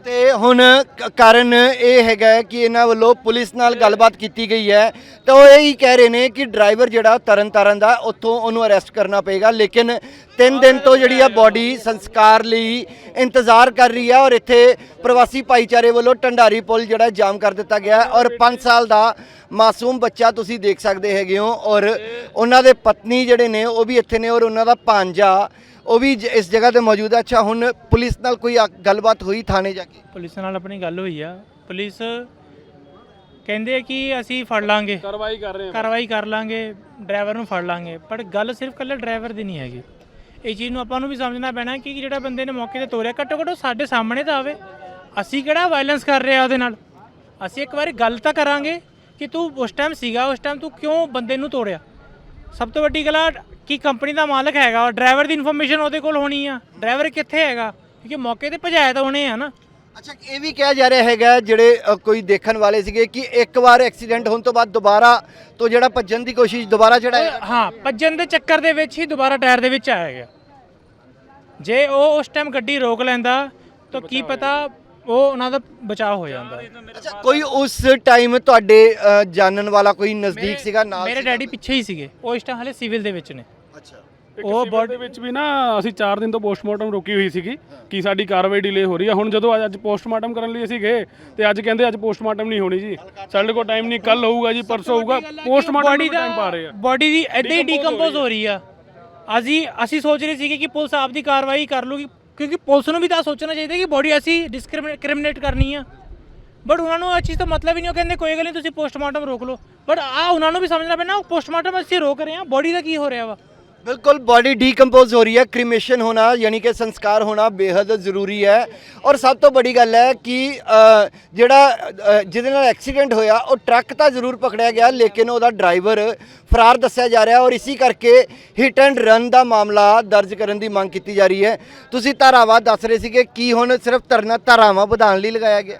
ਤੇ ਹੁਣ ਕ- ਕਾਰਨ ਇਹ ਹੈਗਾ ਹੈ ਕਿ ਇਹਨਾਂ ਵੱਲੋਂ ਪੁਲਿਸ ਨਾਲ ਗੱਲਬਾਤ ਕੀਤੀ ਗਈ ਹੈ। ਤਾਂ ਉਹ ਇਹ ਹੀ ਕਹਿ ਰਹੇ ਨੇ ਕਿ ਡਰਾਈਵਰ ਜਿਹੜਾ ਤਰਨ ਤਾਰਨ ਦਾ, ਉੱਥੋਂ ਉਹਨੂੰ ਅਰੈਸਟ ਕਰਨਾ ਪਏਗਾ। ਲੇਕਿਨ ਤਿੰਨ ਦਿਨ ਤੋਂ ਜਿਹੜੀ ਆ ਬੋਡੀ ਸੰਸਕਾਰ ਲਈ ਇੰਤਜ਼ਾਰ ਕਰ ਰਹੀ ਹੈ ਔਰ ਇੱਥੇ ਪ੍ਰਵਾਸੀ ਭਾਈਚਾਰੇ ਵੱਲੋਂ ਢੰਡਾਰੀ ਪੁਲ ਜਿਹੜਾ ਜਾਮ ਕਰ ਦਿੱਤਾ ਗਿਆ ਹੈ ਔਰ 5 ਸਾਲ ਦਾ ਮਾਸੂਮ ਬੱਚਾ ਤੁਸੀਂ ਦੇਖ ਸਕਦੇ ਹੈਗੇ ਹੋ ਔਰ ਉਹਨਾਂ ਦੇ ਪਤਨੀ ਜਿਹੜੇ ਨੇ ਉਹ ਵੀ ਇੱਥੇ ਨੇ ਔਰ ਉਹਨਾਂ ਦਾ ਭਾਂਜਾ ਉਹ ਵੀ ਜ- ਇਸ ਜਗ੍ਹਾ ਤੇ ਮੌਜੂਦ ਹੈ ਅੱਛਾ ਹੁਣ ਪੁਲਿਸ ਨਾਲ ਕੋਈ ਆ- ਗੱਲਬਾਤ ਹੋਈ ਥਾਣੇ ਜਾ ਕੇ? ਪੁਲਿਸ ਨਾਲ ਆਪਣੀ ਗੱਲ ਹੋਈ ਆ। ਪੁਲਿਸ ਕਹਿੰਦੇ ਆ ਕਿ ਅਸੀਂ ਫੜ ਲਾਂਗੇ। ਕਾਰਵਾਈ ਕਰ ਰਹੇ ਹਾਂ ਕਾਰਵਾਈ ਕਰ ਲਾਂਗੇ ਡਰਾਈਵਰ ਨੂੰ ਫੜ ਲਾਂਗੇ। ਪਰ ਗੱਲ ਸਿਰਫ ਕੱਲੇ ਡਰਾਈਵਰ ਦੀ ਨਹੀਂ ਹੈਗੀ। ਇਹ ਚੀਜ਼ ਨੂੰ ਆਪਾਂ ਨੂੰ ਵੀ ਸਮਝਣਾ ਪੈਣਾ ਕਿ ਜਿਹੜਾ ਬੰਦੇ ਨੇ ਮੌਕੇ ਤੇ ਤੋਰਿਆ ਘੱਟੋ ਘੱਟ ਉਹ ਸਾਡੇ ਸਾਹਮਣੇ ਤਾਂ ਆਵੇ। ਅਸੀਂ ਕਿਹੜਾ ਵਾਇਲੈਂਸ ਕਰ ਰਹੇ ਆ ਉਹਦੇ ਨਾਲ? ਅਸੀਂ ਇੱਕ ਵਾਰੀ ਗੱਲ ਤਾਂ ਕਰਾਂਗੇ ਕਿ ਤੂੰ ਉਸ ਟਾਈਮ ਸੀਗਾ ਉਸ ਟਾਈਮ ਤੂੰ ਕਿਉਂ ਬੰਦੇ ਨੂੰ ਤੋੜਿਆ? ਸਭ ਤੋਂ ਵੱਡੀ ਗੱਲ ਆ ਕਿ ਕੰਪਨੀ ਦਾ ਮਾਲਕ ਹੈਗਾ ਡਰਾਈਵਰ ਦੀ ਇਨਫੋਰਮੇਸ਼ਨ ਉਹਦੇ ਕੋਲ ਹੋਣੀ ਆ। ਡਰਾਈਵਰ ਕਿੱਥੇ ਹੈਗਾ? ਕਿਉਂਕਿ ਮੌਕੇ ਤੇ ਭਜਾਇਆ ਤਾਂ ਉਹਨੇ ਆ ਨਾ। ਅੱਛਾ ਇਹ ਵੀ ਕਿਹਾ ਜਾ ਰਿਹਾ ਹੈਗਾ ਜਿਹੜੇ ਅ, ਕੋਈ ਦੇਖਣ ਵਾਲੇ ਸੀਗੇ ਕਿ ਇੱਕ ਵਾਰ ਐਕਸੀਡੈਂਟ ਹੋਣ ਤੋਂ ਬਾਅਦ ਦੁਬਾਰਾ ਤੋਂ ਜਿਹੜਾ ਭੱਜਣ ਦੀ ਕੋਸ਼ਿਸ਼ ਦੁਬਾਰਾ ਜਿਹੜਾ ਹਾਂ ਭੱਜਣ ਦੇ ਚੱਕਰ ਦੇ ਵਿੱਚ ਹੀ ਦੁਬਾਰਾ ਟਾਇਰ ਦੇ ਵਿੱਚ ਆਇਆ ਗਿਆ। ਜੇ ਉਹ ਉਸ ਟਾਈਮ ਗੱਡੀ ਰੋਕ ਲੈਂਦਾ ਤਾਂ ਕੀ ਪਤਾ ਉਹ ਉਹਨਾਂ ਦਾ ਬਚਾਅ ਹੋ ਜਾਂਦਾ। ਅੱਛਾ ਕੋਈ ਉਸ ਟਾਈਮ ਤੁਹਾਡੇ ਅ, ਜਾਣਨ ਵਾਲਾ ਕੋਈ ਨਜ਼ਦੀਕ ਸੀਗਾ ਨਾਲ ਮੇਰੇ ਸੀਗਾ? ਡੈਡੀ ਪਿੱਛੇ ਹੀ ਸੀਗੇ। ਉਹ ਇਸ ਟਾਈਮ ਹਲੇ ਸਿਵਲ ਦੇ ਵਿੱਚ ਨੇ। ਅੱਛਾ। ਉਹ ਦੇ ਵਿੱਚ ਵੀ ਨਾ ਅਸੀਂ 4 ਦਿਨ ਤੋਂ ਪੋਸਟਮਾਰਟਮ ਰੋਕੀ ਹੋਈ ਸੀਗੀ ਕਿ ਸਾਡੀ ਕਾਰਵਾਈ ਡਿਲੇ ਹੋ ਰਹੀ ਹੈ ਹੁਣ ਜਦੋਂ ਅੱਜ- ਅੱਜ ਪੋਸਟਮਾਰਟਮ ਕਰਨ ਲਈ ਅਸੀਂ ਗਏ ਤੇ ਅੱਜ ਕਹਿੰਦੇ ਅੱਜ ਪੋਸਟਮਾਰਟਮ ਨਹੀਂ ਹੋਣੀ ਜੀ। ਸਾਡੇ ਕੋਲ ਟਾਈਮ ਨਹੀਂ ਕੱਲ ਹੋਊਗਾ ਜੀ ਪਰਸੋਂ ਹੋਊਗਾ। ਪੋਸਟਮਾਰਟਮ ਦਾ ਟਾਈਮ ਪਾ ਰਹੇ ਆ। ਬੋਡੀ ਦੀ ਹੀ ਡੀਕੰਪੋਜ਼ ਹੋ ਰਹੀ ਆ। ਅਸੀਂ ਅਸੀਂ ਸੋਚ ਰਹੇ ਸੀਗੇ ਕਿ ਪੁਲਿਸ ਆਪ ਦੀ ਕਾਰਵਾਈ ਕਰ ਲੂਗੀ ਕਿਉਂਕਿ ਪੁਲਿਸ ਨੂੰ ਵੀ ਤਾਂ ਸੋਚਣਾ ਚਾਹੀਦਾ ਕਿ ਬੋਡੀ ਅਸੀਂ ਡਿਸਕ੍ਰਿਮੀਨੇਟ ਕਰਨੀ ਆ। ਬਟ ਉਹਨਾਂ ਨੂੰ ਇਹ ਚੀਜ਼ ਤੋਂ ਮਤਲਬ ਹੀ ਨਹੀਂ ਉਹ ਕਹਿੰਦੇ ਕੋਈ ਗੱਲ ਨਹੀਂ ਤੁਸੀਂ ਪੋਸਟਮਾਰਟਮ ਰੋਕ ਲਓ। ਬਟ ਆ ਉਹਨਾਂ ਨੂੰ ਵੀ ਸਮਝਣਾ ਪੈਣਾ ਪੋਸਟਮਾਰਟਮ ਅਸੀਂ ਰੋਕ ਰਹੇ ਹਾਂ ਬੋਡੀ ਦਾ ਕੀ ਹੋ ਰਿਹਾ ਵਾ। ਬਿਲਕੁਲ ਬਾਡੀ ਡੀਕੰਪੋਜ਼ ਹੋ ਰਹੀ ਹੈ ਕ੍ਰੀਮੇਸ਼ਨ ਹੋਣਾ ਯਾਨੀ ਕਿ ਸੰਸਕਾਰ ਹੋਣਾ ਬੇहद ਜ਼ਰੂਰੀ ਹੈ। ਔਰ ਸਭ ਤੋਂ ਵੱਡੀ ਗੱਲ ਹੈ ਕਿ ਅ, ਜਿਹੜਾ ਅ, ਜਿਹਦੇ ਨਾਲ ਐਕਸੀਡੈਂਟ ਹੋਇਆ ਉਹ ਟਰੱਕ ਤਾਂ ਜ਼ਰੂਰ ਪਕੜਿਆ ਗਿਆ ਲੇਕਿਨ ਉਹਦਾ ਡਰਾਈਵਰ ਫਰਾਰ ਦੱਸਿਆ ਜਾ ਰਿਹਾ ਔਰ ਇਸੇ ਕਰਕੇ ਹਿੱਟ ਐਂਡ ਰਨ ਦਾ ਮਾਮਲਾ ਦਰਜ ਕਰਨ ਦੀ ਮੰਗ ਕੀਤੀ ਜਾ ਰਹੀ ਹੈ। ਤੁਸੀਂ ਧਾਰਾਵਾਂ ਦੱਸ ਰਹੇ ਸੀਗੇ ਕੀ ਹੁਣ ਸਿਰਫ ਧਰਨਾ ਧਾਰਾਵਾਂ ਵਧਾਉਣ ਲਈ ਲਗਾਇਆ ਗਿਆ?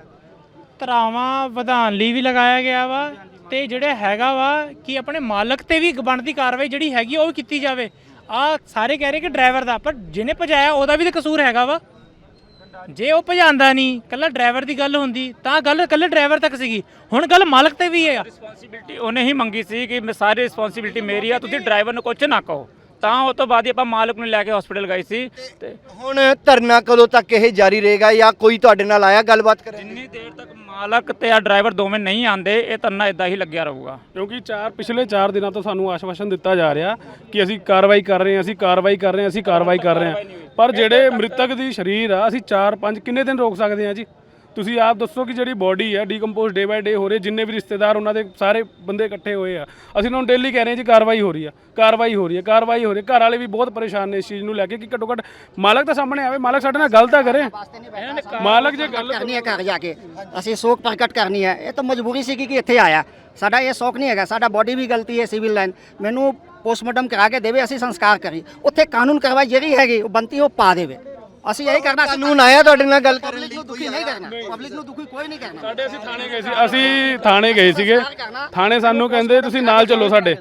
ਧਰਾਵਾਂ ਵਧਾਉਣ ਲਈ ਵੀ ਲਗਾਇਆ ਗਿਆ ਵਾ। ਤੇ ਜਿਹੜਾ ਹੈਗਾ ਵਾ ਕਿ ਆਪਣੇ ਮਾਲਕ ਤੇ ਵੀ ਬਣਦੀ ਕਾਰਵਾਈ ਜਿਹੜੀ ਹੈਗੀ ਉਹ ਵੀ ਕੀਤੀ ਜਾਵੇ। ਆ ਸਾਰੇ ਕਹਿ ਰਹੇ ਕਿ ਡਰਾਈਵਰ ਦਾ ਪਰ ਜਿਹਨੇ ਭਜਾਇਆ ਉਹਦਾ ਵੀ ਤਾਂ ਕਸੂਰ ਹੈਗਾ ਵਾ। ਜੇ ਉਹ ਭਜਾਉਂਦਾ ਨਹੀਂ ਕੱਲਾ ਡਰਾਈਵਰ ਦੀ ਗੱਲ ਹੁੰਦੀ ਤਾਂ ਗੱਲ ਕੱਲੇ ਡਰਾਈਵਰ ਤੱਕ ਸੀਗੀ। ਹੁਣ ਗੱਲ ਮਾਲਕ ਤੇ ਵੀ ਹੈ ਰਿਸਪੌਂਸਿਬਿਲਟੀ ਉਹਨੇ ਹੀ ਮੰਗੀ ਸੀ ਕਿ ਮੈਂ ਸਾਰੀ ਰਿਸਪੌਂਸਿਬਿਲਟੀ ਮੇਰੀ ਆ ਤੁਸੀਂ ਡਰਾਈਵਰ ਨੂੰ ਕੁਝ ਨਾ ਕਹੋ। ਤਾਂ ਉਹ ਤੋਂ ਬਾਅਦ ਹੀ ਆਪਾਂ ਮਾਲਕ ਨੂੰ ਲੈ ਕੇ ਹਸਪੀਟਲ ਗਏ ਸੀ ਤੇ ਹੁਣ ਧਰਨਾ ਕਦੋਂ ਤੱਕ ਇਹ ਜਾਰੀ ਰਹੇਗਾ ਜਾਂ ਕੋਈ ਤੁਹਾਡੇ ਨਾਲ ਆਇਆ ਗੱਲਬਾਤ ਕਰਨ ਜਿੰਨੀ ਦੇਰ ਤੱਕ ਮਾਲਕ ਤੇ ਆ ਡਰਾਈਵਰ ਦੋਵੇਂ ਨਹੀਂ ਆਂਦੇ ਇਹ ਧਰਨਾ ਇਦਾਂ ਹੀ ਲੱਗਿਆ ਰਹੂਗਾ। ਕਿਉਂਕਿ ਚਾਰ, ਪਿਛਲੇ 4 ਦਿਨਾਂ ਤੋਂ ਸਾਨੂੰ ਆਸ਼ਵਾਸਨ ਦਿੱਤਾ ਜਾ ਰਿਹਾ ਕਿ ਅਸੀਂ ਕਾਰਵਾਈ ਕਰ ਰਹੇ ਹਾਂ, ਅਸੀਂ ਕਾਰਵਾਈ ਕਰ ਰਹੇ ਹਾਂ, ਅਸੀਂ ਕਾਰਵਾਈ ਕਰ ਰਹੇ ਹਾਂ। ਪਰ ਜਿਹੜੇ ਮ੍ਰਿਤਕ ਦੀ ਸ਼ਰੀਰ ਆ, ਅਸੀਂ 4-5 ਕਿੰਨੇ ਦਿਨ ਰੋਕ ਸਕਦੇ ਹਾਂ ਜੀ? ਤੁਸੀਂ ਆਪ ਦੱਸੋ ਕਿ ਜਿਹੜੀ ਬੋਡੀ ਹੈ ਡੀਕੰਪੋਜ਼ ਡੇ ਬਾਏ ਡੇ ਹੋ ਰਹੀ ਜਿੰਨੇ ਵੀ ਰਿਸ਼ਤੇਦਾਰ ਉਹਨਾਂ ਦੇ ਸਾਰੇ ਬੰਦੇ ਇਕੱਠੇ ਹੋਏ ਆ। ਅਸੀਂ ਉਹਨਾਂ ਨੂੰ ਡੇਲੀ ਕਹਿ ਰਹੇ ਹਾਂ ਜੀ ਕਾਰਵਾਈ ਹੋ ਰਹੀ ਆ ਕਾਰਵਾਈ ਹੋ ਰਹੀ ਹੈ ਕਾਰਵਾਈ ਹੋ ਰਹੀ ਹੈ ਘਰ ਵਾਲੇ ਵੀ ਬਹੁਤ ਪਰੇਸ਼ਾਨ ਨੇ ਇਸ ਚੀਜ਼ ਨੂੰ ਲੈ ਕੇ ਕਿ ਘੱਟੋ ਘੱਟ ਮਾਲਕ ਤਾਂ ਸਾਹਮਣੇ ਆਵੇ ਮਾਲਕ ਸਾਡੇ ਨਾਲ ਗੱਲ ਤਾਂ ਕਰੇ। ਮਾਲਕ ਜੇ ਗੱਲ ਕਰਨੀ ਹੈ ਘਰ ਜਾ ਕੇ। ਅਸੀਂ ਸ਼ੋਕ ਪ੍ਰਗਟ ਕਰਨੀ ਹੈ। ਇਹ ਤਾਂ ਮਜਬੂਰੀ ਸੀ ਕਿ ਇੱਥੇ ਆਇਆ। ਸਾਡਾ ਇਹ ਸ਼ੌਕ ਨਹੀਂ ਹੈਗਾ। ਸਾਡਾ ਬੋਡੀ ਵੀ ਗਲਤੀ ਹੈ ਸਿਵਲ ਲਾਈਨ ਮੈਨੂੰ ਪੋਸਟਮਾਰਟਮ ਕਰਾ ਕੇ ਦੇਵੇ ਅਸੀਂ ਸੰਸਕਾਰ ਕਰੀ ਉੱਥੇ ਕਾਨੂੰਨ ਕਾਰਵਾਈ ਜਿਹੜੀ ਹੈਗੀ ਉਹ ਬੰਤੀ ਉਹ ਪਾ ਦੇਵੇ। ਅਸੀਂ ਇਹੀ ਕਰਨਾ ਕਾਨੂੰਨ ਆਇਆ ਤੁਹਾਡੇ ਨਾਲ ਗੱਲ ਕਰਨ ਦੁਖੀ ਨਹੀਂ ਕਰਨਾ ਪਬਲਿਕ ਨੂੰ ਦੁਖੀ ਕੋਈ ਨਹੀਂ ਕਰਨਾ ਸਾਡੇ ਅਸੀਂ ਥਾਣੇ ਗਏ ਸੀ। ਅਸੀਂ ਥਾਣੇ ਗਏ ਸੀਗੇ। ਥਾਣੇ ਸਾਨੂੰ ਕਹਿੰਦੇ ਤੁਸੀਂ ਨਾਲ ਚੱਲੋ ਸਾਡੇ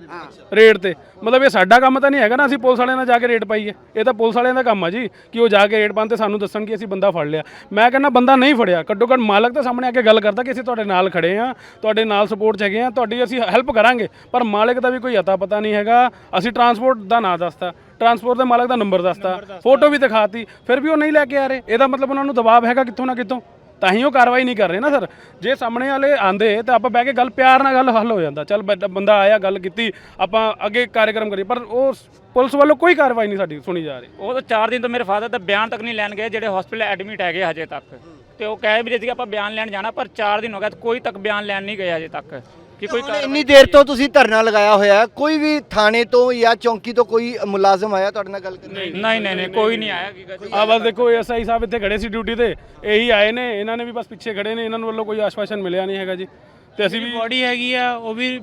ਰੇਡ ਤੇ। ਮਤਲਬ ਇਹ ਸਾਡਾ ਕੰਮ ਤਾਂ ਨਹੀਂ ਹੈਗਾ ਨਾ ਅਸੀਂ ਪੁਲਿਸ ਵਾਲਿਆਂ ਨਾਲ ਜਾ ਕੇ ਰੇਡ ਪਾਈਏ। ਇਹ ਤਾਂ ਪੁਲਿਸ ਵਾਲਿਆਂ ਦਾ ਕੰਮ ਆ ਜੀ ਕਿ ਉਹ ਜਾ ਕੇ ਰੇਡ ਪਾਉਣ ਤੇ ਸਾਨੂੰ ਦੱਸਣ ਕਿ ਅਸੀਂ ਬੰਦਾ ਫੜ ਲਿਆ। ਮੈਂ ਕਹਿੰਦਾ ਬੰਦਾ ਨਹੀਂ ਫੜਿਆ। ਘੱਟੋ ਘੱਟ ਮਾਲਕ ਤਾਂ ਸਾਹਮਣੇ ਆ ਕੇ ਗੱਲ ਕਰਦਾ ਕਿ ਅਸੀਂ ਤੁਹਾਡੇ ਨਾਲ ਖੜੇ ਆ ਤੁਹਾਡੇ ਨਾਲ ਸਪੋਰਟ 'ਚ ਹੈਗੇ ਆ ਤੁਹਾਡੀ ਅਸੀਂ ਹੈਲਪ ਕਰਾਂਗੇ। ਪਰ ਮਾਲਕ ਦਾ ਵੀ ਕੋਈ ਅਤਾ ਪਤਾ ਨਹੀਂ ਹੈਗਾ। ਅਸੀਂ ਟਰਾਂਸਪੋਰਟ ਦਾ ਨਾਂ ਦੱਸਤਾ। ਟਰਾਂਸਪੋਰਟ ਦੇ ਮਾਲਕ ਦਾ ਨੰਬਰ ਦੱਸਤਾ ਫੋਟੋ ਵੀ ਦਿਖਾਤੀ ਫਿਰ ਵੀ ਉਹ ਨਹੀਂ ਲੈ ਕੇ ਆ ਰਹੇ। ਇਹਦਾ ਮਤਲਬ ਉਹਨਾਂ ਨੂੰ ਦਬਾਅ ਹੈਗਾ ਕਿੱਥੋਂ ਨਾ ਕਿੱਥੋਂ? ਤਾਂ ਹੀ ਉਹ ਕਾਰਵਾਈ ਨਹੀਂ ਕਰ ਰਹੇ ਨਾ ਸਰ। ਜੇ ਸਾਹਮਣੇ ਵਾਲੇ ਆਂਦੇ ਤਾਂ ਆਪਾਂ ਬਹਿ ਕੇ ਗੱਲ ਪਿਆਰ ਨਾਲ ਗੱਲ ਹੱਲ ਹੋ ਜਾਂਦਾ। ਚੱਲ ਬੰਦਾ ਆਇਆ ਗੱਲ ਕੀਤੀ ਆਪਾਂ ਅੱਗੇ ਕਾਰਜਕ੍ਰਮ ਕਰੀਏ। ਪਰ ਉਹ ਪੁਲਿਸ ਵੱਲੋਂ ਕੋਈ ਕਾਰਵਾਈ ਨਹੀਂ ਸਾਡੀ ਸੁਣੀ ਜਾ ਰਹੀ। ਉਹ ਤਾਂ 4 ਦਿਨ ਤੋਂ ਮੇਰੇ ਫਾਦਰ ਦਾ ਬਿਆਨ ਤੱਕ ਨਹੀਂ ਲੈਣ ਗਏ ਜਿਹੜੇ ਹਸਪੀਟਲ ਐਡਮਿਟ ਹੈਗੇ ਹਜੇ ਤੱਕ। ਤੇ ਉਹ ਕਹਿ ਵੀ ਰਹੇ ਸੀ ਆਪਾਂ ਬਿਆਨ ਲੈਣ ਜਾਣਾ ਪਰ 4 ਦਿਨ ਹੋ ਗਏ ਕੋਈ ਤੱਕ ਬਿਆਨ ਲੈਣ ਨਹੀਂ ਗਏ ਹਜੇ ਤੱਕ। ਕਿ ਕੋਈ ਹੁਣ ਇੰਨੀ ਦੇਰ ਤੋਂ ਤੁਸੀਂ ਧਰਨਾ ਲਗਾਇਆ ਹੋਇਆ ਹੈ ਕੋਈ ਵੀ ਥਾਣੇ ਤੋਂ ਜਾਂ ਚੌਂਕੀ ਤੋਂ ਕੋਈ ਮੁਲਾਜ਼ਮ ਆਇਆ ਤੁਹਾਡੇ ਨਾਲ ਗੱਲ ਕਰਨ? ਲਈ ਨਹੀਂ ਨਹੀਂ ਨਹੀਂ ਕੋਈ ਨਹੀਂ ਆਇਆ ਕੀ ਗੱਲ ਆ ਬਸ ਦੇਖੋ ਐਸਆਈ ਸਾਹਿਬ ਇੱਥੇ ਖੜੇ ਸੀ ਡਿਊਟੀ ਤੇ ਇਹੀ ਆਏ ਨੇ ਇਹਨਾਂ ਨੇ ਵੀ ਬਸ ਪਿੱਛੇ ਖੜੇ ਨੇ ਇਹਨਾਂ ਨੂੰ ਵੱਲੋਂ ਕੋਈ ਆਸ਼ਵਾਸਨ ਮਿਲਿਆ ਨਹੀਂ ਹੈਗਾ ਜੀ। ਤੇ ਅਸੀਂ ਵੀ ਬੋਡੀ ਹੈਗੀ ਆ ਉਹ ਵੀ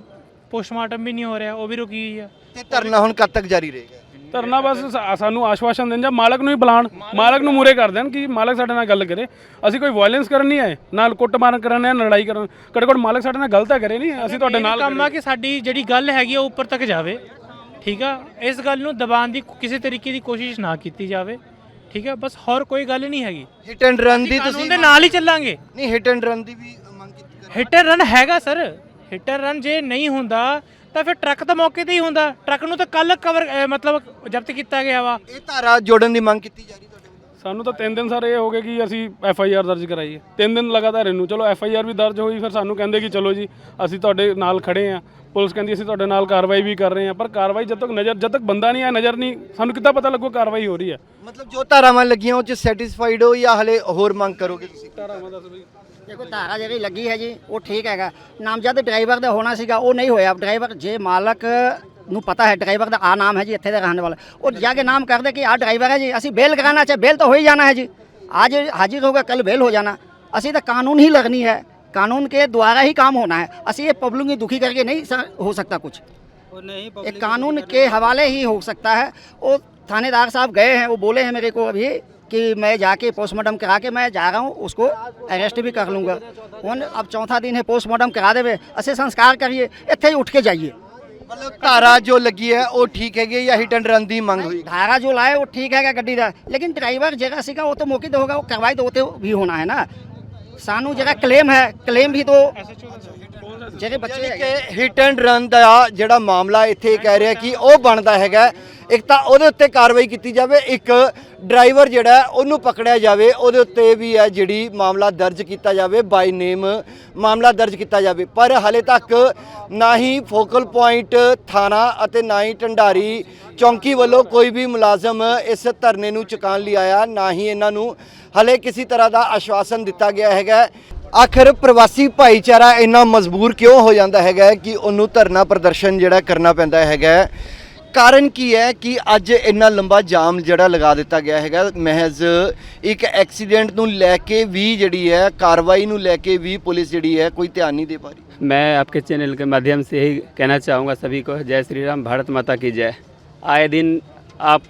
ਪੋਸਟਮਾਰਟਮ ਵੀ ਨਹੀਂ ਹੋ ਰਿਹਾ ਉਹ ਵੀ ਰੁਕੀ ਹੋਈ ਆ। ਤੇ ਧਰਨਾ ਹੁਣ ਕਦ ਤੱਕ ਜਾਰੀ ਰਹੇਗਾ? ਧਰਨਾ ਬਸ ਸਾ- ਸਾਨੂੰ ਆਸ਼ਵਾਸਨ ਦੇਣ ਜਾਂ ਮਾਲਕ ਨੂੰ ਹੀ ਬੁਲਾਣ ਮਾਲਕ ਨੂੰ ਮੂਰੇ ਕਰ ਦੇਣ ਕਿ ਮਾਲਕ ਸਾਡੇ ਨਾਲ ਗੱਲ ਕਰੇ। ਅਸੀਂ ਕੋਈ ਵਾਇਲੈਂਸ ਕਰਨ ਨਹੀਂ ਆਏ ਨਾਲ ਕੁੱਟਮਾਰ ਕਰਨ ਜਾਂ ਲੜਾਈ ਕਰਨ। ਘੱਟੋ ਘੱਟ ਮਾਲਕ ਸਾਡੇ ਨਾਲ ਗੱਲ ਤਾਂ ਕਰੇ ਨਹੀਂ ਅਸੀਂ ਤੁਹਾਡੇ ਨਾਲ ਕੰਮ ਆ ਕਿ ਸਾਡੀ ਜਿਹੜੀ ਗੱਲ ਹੈਗੀ ਆ ਉਹ ਉੱਪਰ ਤੱਕ ਜਾਵੇ ਠੀਕ ਆ? ਇਸ ਗੱਲ ਨੂੰ ਦਬਾਉਣ ਦੀ ਕਿਸੇ ਤਰੀਕੇ ਦੀ ਕੋਸ਼ਿਸ਼ ਨਾ ਕੀਤੀ ਜਾਵੇ ਠੀਕ ਆ? ਬਸ ਹੋਰ ਕੋਈ ਗੱਲ ਨਹੀਂ ਹੈਗੀ। ਹਿੱਟ ਐਂਡ ਰਨ ਦੀ ਕਾਨੂੰਨ ਤੁਸੀਂ ਦੇ ਨਾਲ ਹੀ ਚੱਲਾਂਗੇ। ਨਹੀਂ ਹਿੱਟ ਐਂਡ ਰਨ ਦੀ ਵੀ ਮੰਗ ਕੀਤੀ ਕਰ ਹਿੱਟਰ ਰਨ ਹੈਗਾ ਸਰ ਹਿੱਟਰ ਰਨ ਜੇ ਨਹੀਂ ਹੁੰਦਾ ਤਾਂ ਫਿਰ ਟਰੱਕ ਤਾਂ ਮੌਕੇ ਤੇ ਹੀ ਹੁੰਦਾ। ਟਰੱਕ ਨੂੰ ਤਾਂ ਕੱਲ ਕਵਰ ਮਤਲਬ ਜ਼ਬਤ ਕੀਤਾ ਗਿਆ ਵਾ। ਇਹ ਧਾਰਾ ਜੋੜਨ ਦੀ ਮੰਗ ਕੀਤੀ ਜਾ ਰਹੀ ਤੁਹਾਡੇ ਵੱਲੋਂ? ਸਾਨੂੰ ਤਾਂ ਤਿੰਨ ਦਿਨ ਸਰ ਇਹ ਹੋ ਗਏ ਕਿ ਅਸੀਂ ਐਫ ਆਈ ਆਰ ਦਰਜ ਕਰਾਈਏ ਤਿੰਨ ਦਿਨ ਲਗਾਤਾਰ ਇਹਨੂੰ। ਚਲੋ ਐਫ ਆਈ ਆਰ ਵੀ ਦਰਜ ਹੋਈ ਫਿਰ ਸਾਨੂੰ ਕਹਿੰਦੇ ਕਿ ਚਲੋ ਜੀ ਅਸੀਂ ਤੁਹਾਡੇ ਨਾਲ ਖੜੇ ਆ ਪੁਲਿਸ ਕਹਿੰਦੀ ਅਸੀਂ ਤੁਹਾਡੇ ਨਾਲ ਕਾਰਵਾਈ ਵੀ ਕਰ ਰਹੇ ਹਾਂ ਪਰ ਕਾਰਵਾਈ ਜਦ ਤੱਕ ਨਜ਼ਰ ਜਦ ਤੱਕ ਬੰਦਾ ਨਹੀਂ ਆ ਨਜ਼ਰ ਨਹੀਂ ਸਾਨੂੰ ਕਿੱਦਾਂ ਪਤਾ ਲੱਗੂ ਕਾਰਵਾਈ ਹੋ ਰਹੀ ਹੈ? ਮਤਲਬ ਜੋ ਧਾਰਾਵਾਂ ਲੱਗੀਆਂ ਉਹ ਚ ਸੈਟੀਸਫਾਈਡ ਹੋ ਜਾਂ ਹਲੇ ਹੋਰ ਮੰਗ ਕਰੋਗੇ ਤੁਸੀਂ? ਧਾਰਾਵਾਂ ਦੱਸ ਬਈ। ਦੇਖੋ ਧਾਰਾ ਜਿਹੜੀ ਲੱਗੀ ਹੈ ਜੀ ਉਹ ਠੀਕ ਹੈਗਾ। ਨਾਮ ਜਦ ਡਰਾਈਵਰ ਦਾ ਹੋਣਾ ਸੀਗਾ ਉਹ ਨਹੀਂ ਹੋਇਆ। ਡਰਾਈਵਰ ਜੇ ਮਾਲਕ ਨੂੰ ਪਤਾ ਹੈ ਡਰਾਈਵਰ ਦਾ ਆ ਨਾਮ ਹੈ ਜੀ ਇੱਥੇ ਦਾ ਰਹਿਣ ਵਾਲਾ। ਉਹ ਜਾ ਕੇ ਨਾਮ ਕਰਦੇ ਕਿ ਆ ਡਰਾਈਵਰ ਹੈ ਜੀ ਅਸੀਂ ਬੇਲ ਕਰਾਣਾ ਚਾਹੇ ਬੇਲ ਤਾਂ ਹੋ ਹੀ ਜਾਣਾ ਹੈ ਜੀ। ਅੱਜ ਹਾਜ਼ਰ ਹੋਗਾ ਕੱਲ ਬੇਲ ਹੋ ਜਾਣਾ। ਅਸੀਂ ਤਾਂ ਕਾਨੂੰਨ ਹੀ ਲੱਗਣੀ ਹੈ। कानून के द्वारा ही काम होना है। असली ये पब्लिक दुखी करके नहीं सर हो सकता कुछ। नहीं एक कानून के हवाले ही हो सकता है। वो थानेदार साहब गए हैं वो बोले हैं मेरे को अभी कि मैं जाके पोस्टमार्टम करा के मैं जा रहा हूँ उसको अरेस्ट भी कर लूँगा। कौन? अब चौथा दिन है पोस्टमार्टम करा देवे। ऐसे संस्कार करिए इतने ही उठ के जाइए। मतलब धारा जो लगी है वो ठीक है या हिट एंड रन दी मांग हुई? धारा जो लाए वो ठीक है क्या गड्डी लेकिन ड्राइवर जगह सीखा वो तो मौके तो होगा वो कार्रवाई तो होते भी होना है ना। ਸਾਨੂੰ ਜਿਹੜਾ ਕਲੇਮ ਹੈ ਕਲੇਮ ਵੀ ਤੋਂ ਜਿਹੜੇ ਬੱਚੇ ਕਿ ਹਿਟ ਐਂਡ ਰਨ ਦਾ ਜਿਹੜਾ ਮਾਮਲਾ ਇੱਥੇ ਕਹਿ ਰਿਹਾ ਕਿ ਉਹ ਬਣਦਾ ਹੈਗਾ। ਇੱਕ ਤਾਂ ਉਹਦੇ ਉੱਤੇ ਕਾਰਵਾਈ ਕੀਤੀ ਜਾਵੇ ਇੱਕ ਡਰਾਈਵਰ ਜਿਹੜਾ ਉਹਨੂੰ ਪਕੜਿਆ ਜਾਵੇ। ਉਹਦੇ ਉੱਤੇ ਵੀ ਹੈ ਜਿਹੜੀ ਮਾਮਲਾ ਦਰਜ ਕੀਤਾ ਜਾਵੇ ਬਾਈ ਨੇਮ ਮਾਮਲਾ ਦਰਜ ਕੀਤਾ ਜਾਵੇ। ਪਰ ਹਲੇ ਤੱਕ ਨਾ ਹੀ ਫੋਕਲ ਪੁਆਇੰਟ ਥਾਣਾ ਅਤੇ ਨਾ ਹੀ ਢੰਡਾਰੀ ਚੌਂਕੀ ਵੱਲੋਂ ਕੋਈ ਵੀ ਮੁਲਾਜ਼ਮ ਇਸ ਧਰਨੇ ਨੂੰ ਚੁਕਾਉਣ ਲਈ ਆਇਆ ਨਾ ਹੀ ਇਹਨਾਂ ਨੂੰ ਹਲੇ ਕਿਸੇ ਤਰ੍ਹਾਂ ਦਾ ਆਸ਼ਵਾਸਨ ਦਿੱਤਾ ਗਿਆ ਹੈਗਾ ਆਖਰ ਪ੍ਰਵਾਸੀ ਭਾਈਚਾਰਾ ਇੰਨਾ ਮਜਬੂਰ ਕਿਉਂ ਹੋ ਜਾਂਦਾ ਹੈਗਾ ਕਿ ਉਹਨੂੰ ਧਰਨਾ ਪ੍ਰਦਰਸ਼ਨ ਜਿਹੜਾ ਕਰਨਾ ਪੈਂਦਾ ਹੈਗਾ ਕਾਰਨ ਕੀ ਹੈ ਕਿ ਅੱਜ ਇੰਨਾ ਲੰਬਾ ਜਾਮ ਜਿਹੜਾ ਲਗਾ ਦਿੱਤਾ ਗਿਆ ਹੈਗਾ ਮਹਿਜ਼ ਇੱਕ ਐਕਸੀਡੈਂਟ ਨੂੰ ਲੈ ਕੇ ਵੀ ਜਿਹੜੀ ਹੈ ਕਾਰਵਾਈ ਨੂੰ ਲੈ ਕੇ ਵੀ ਪੁਲਿਸ ਜਿਹੜੀ ਹੈ ਕੋਈ ਧਿਆਨ ਨਹੀਂ ਦੇ ਪਾ ਰਹੀ मैं आपके चैनल के माध्यम से यही कहना चाहूँगा सभी को जय श्री राम भारत माता की जय आए दिन आप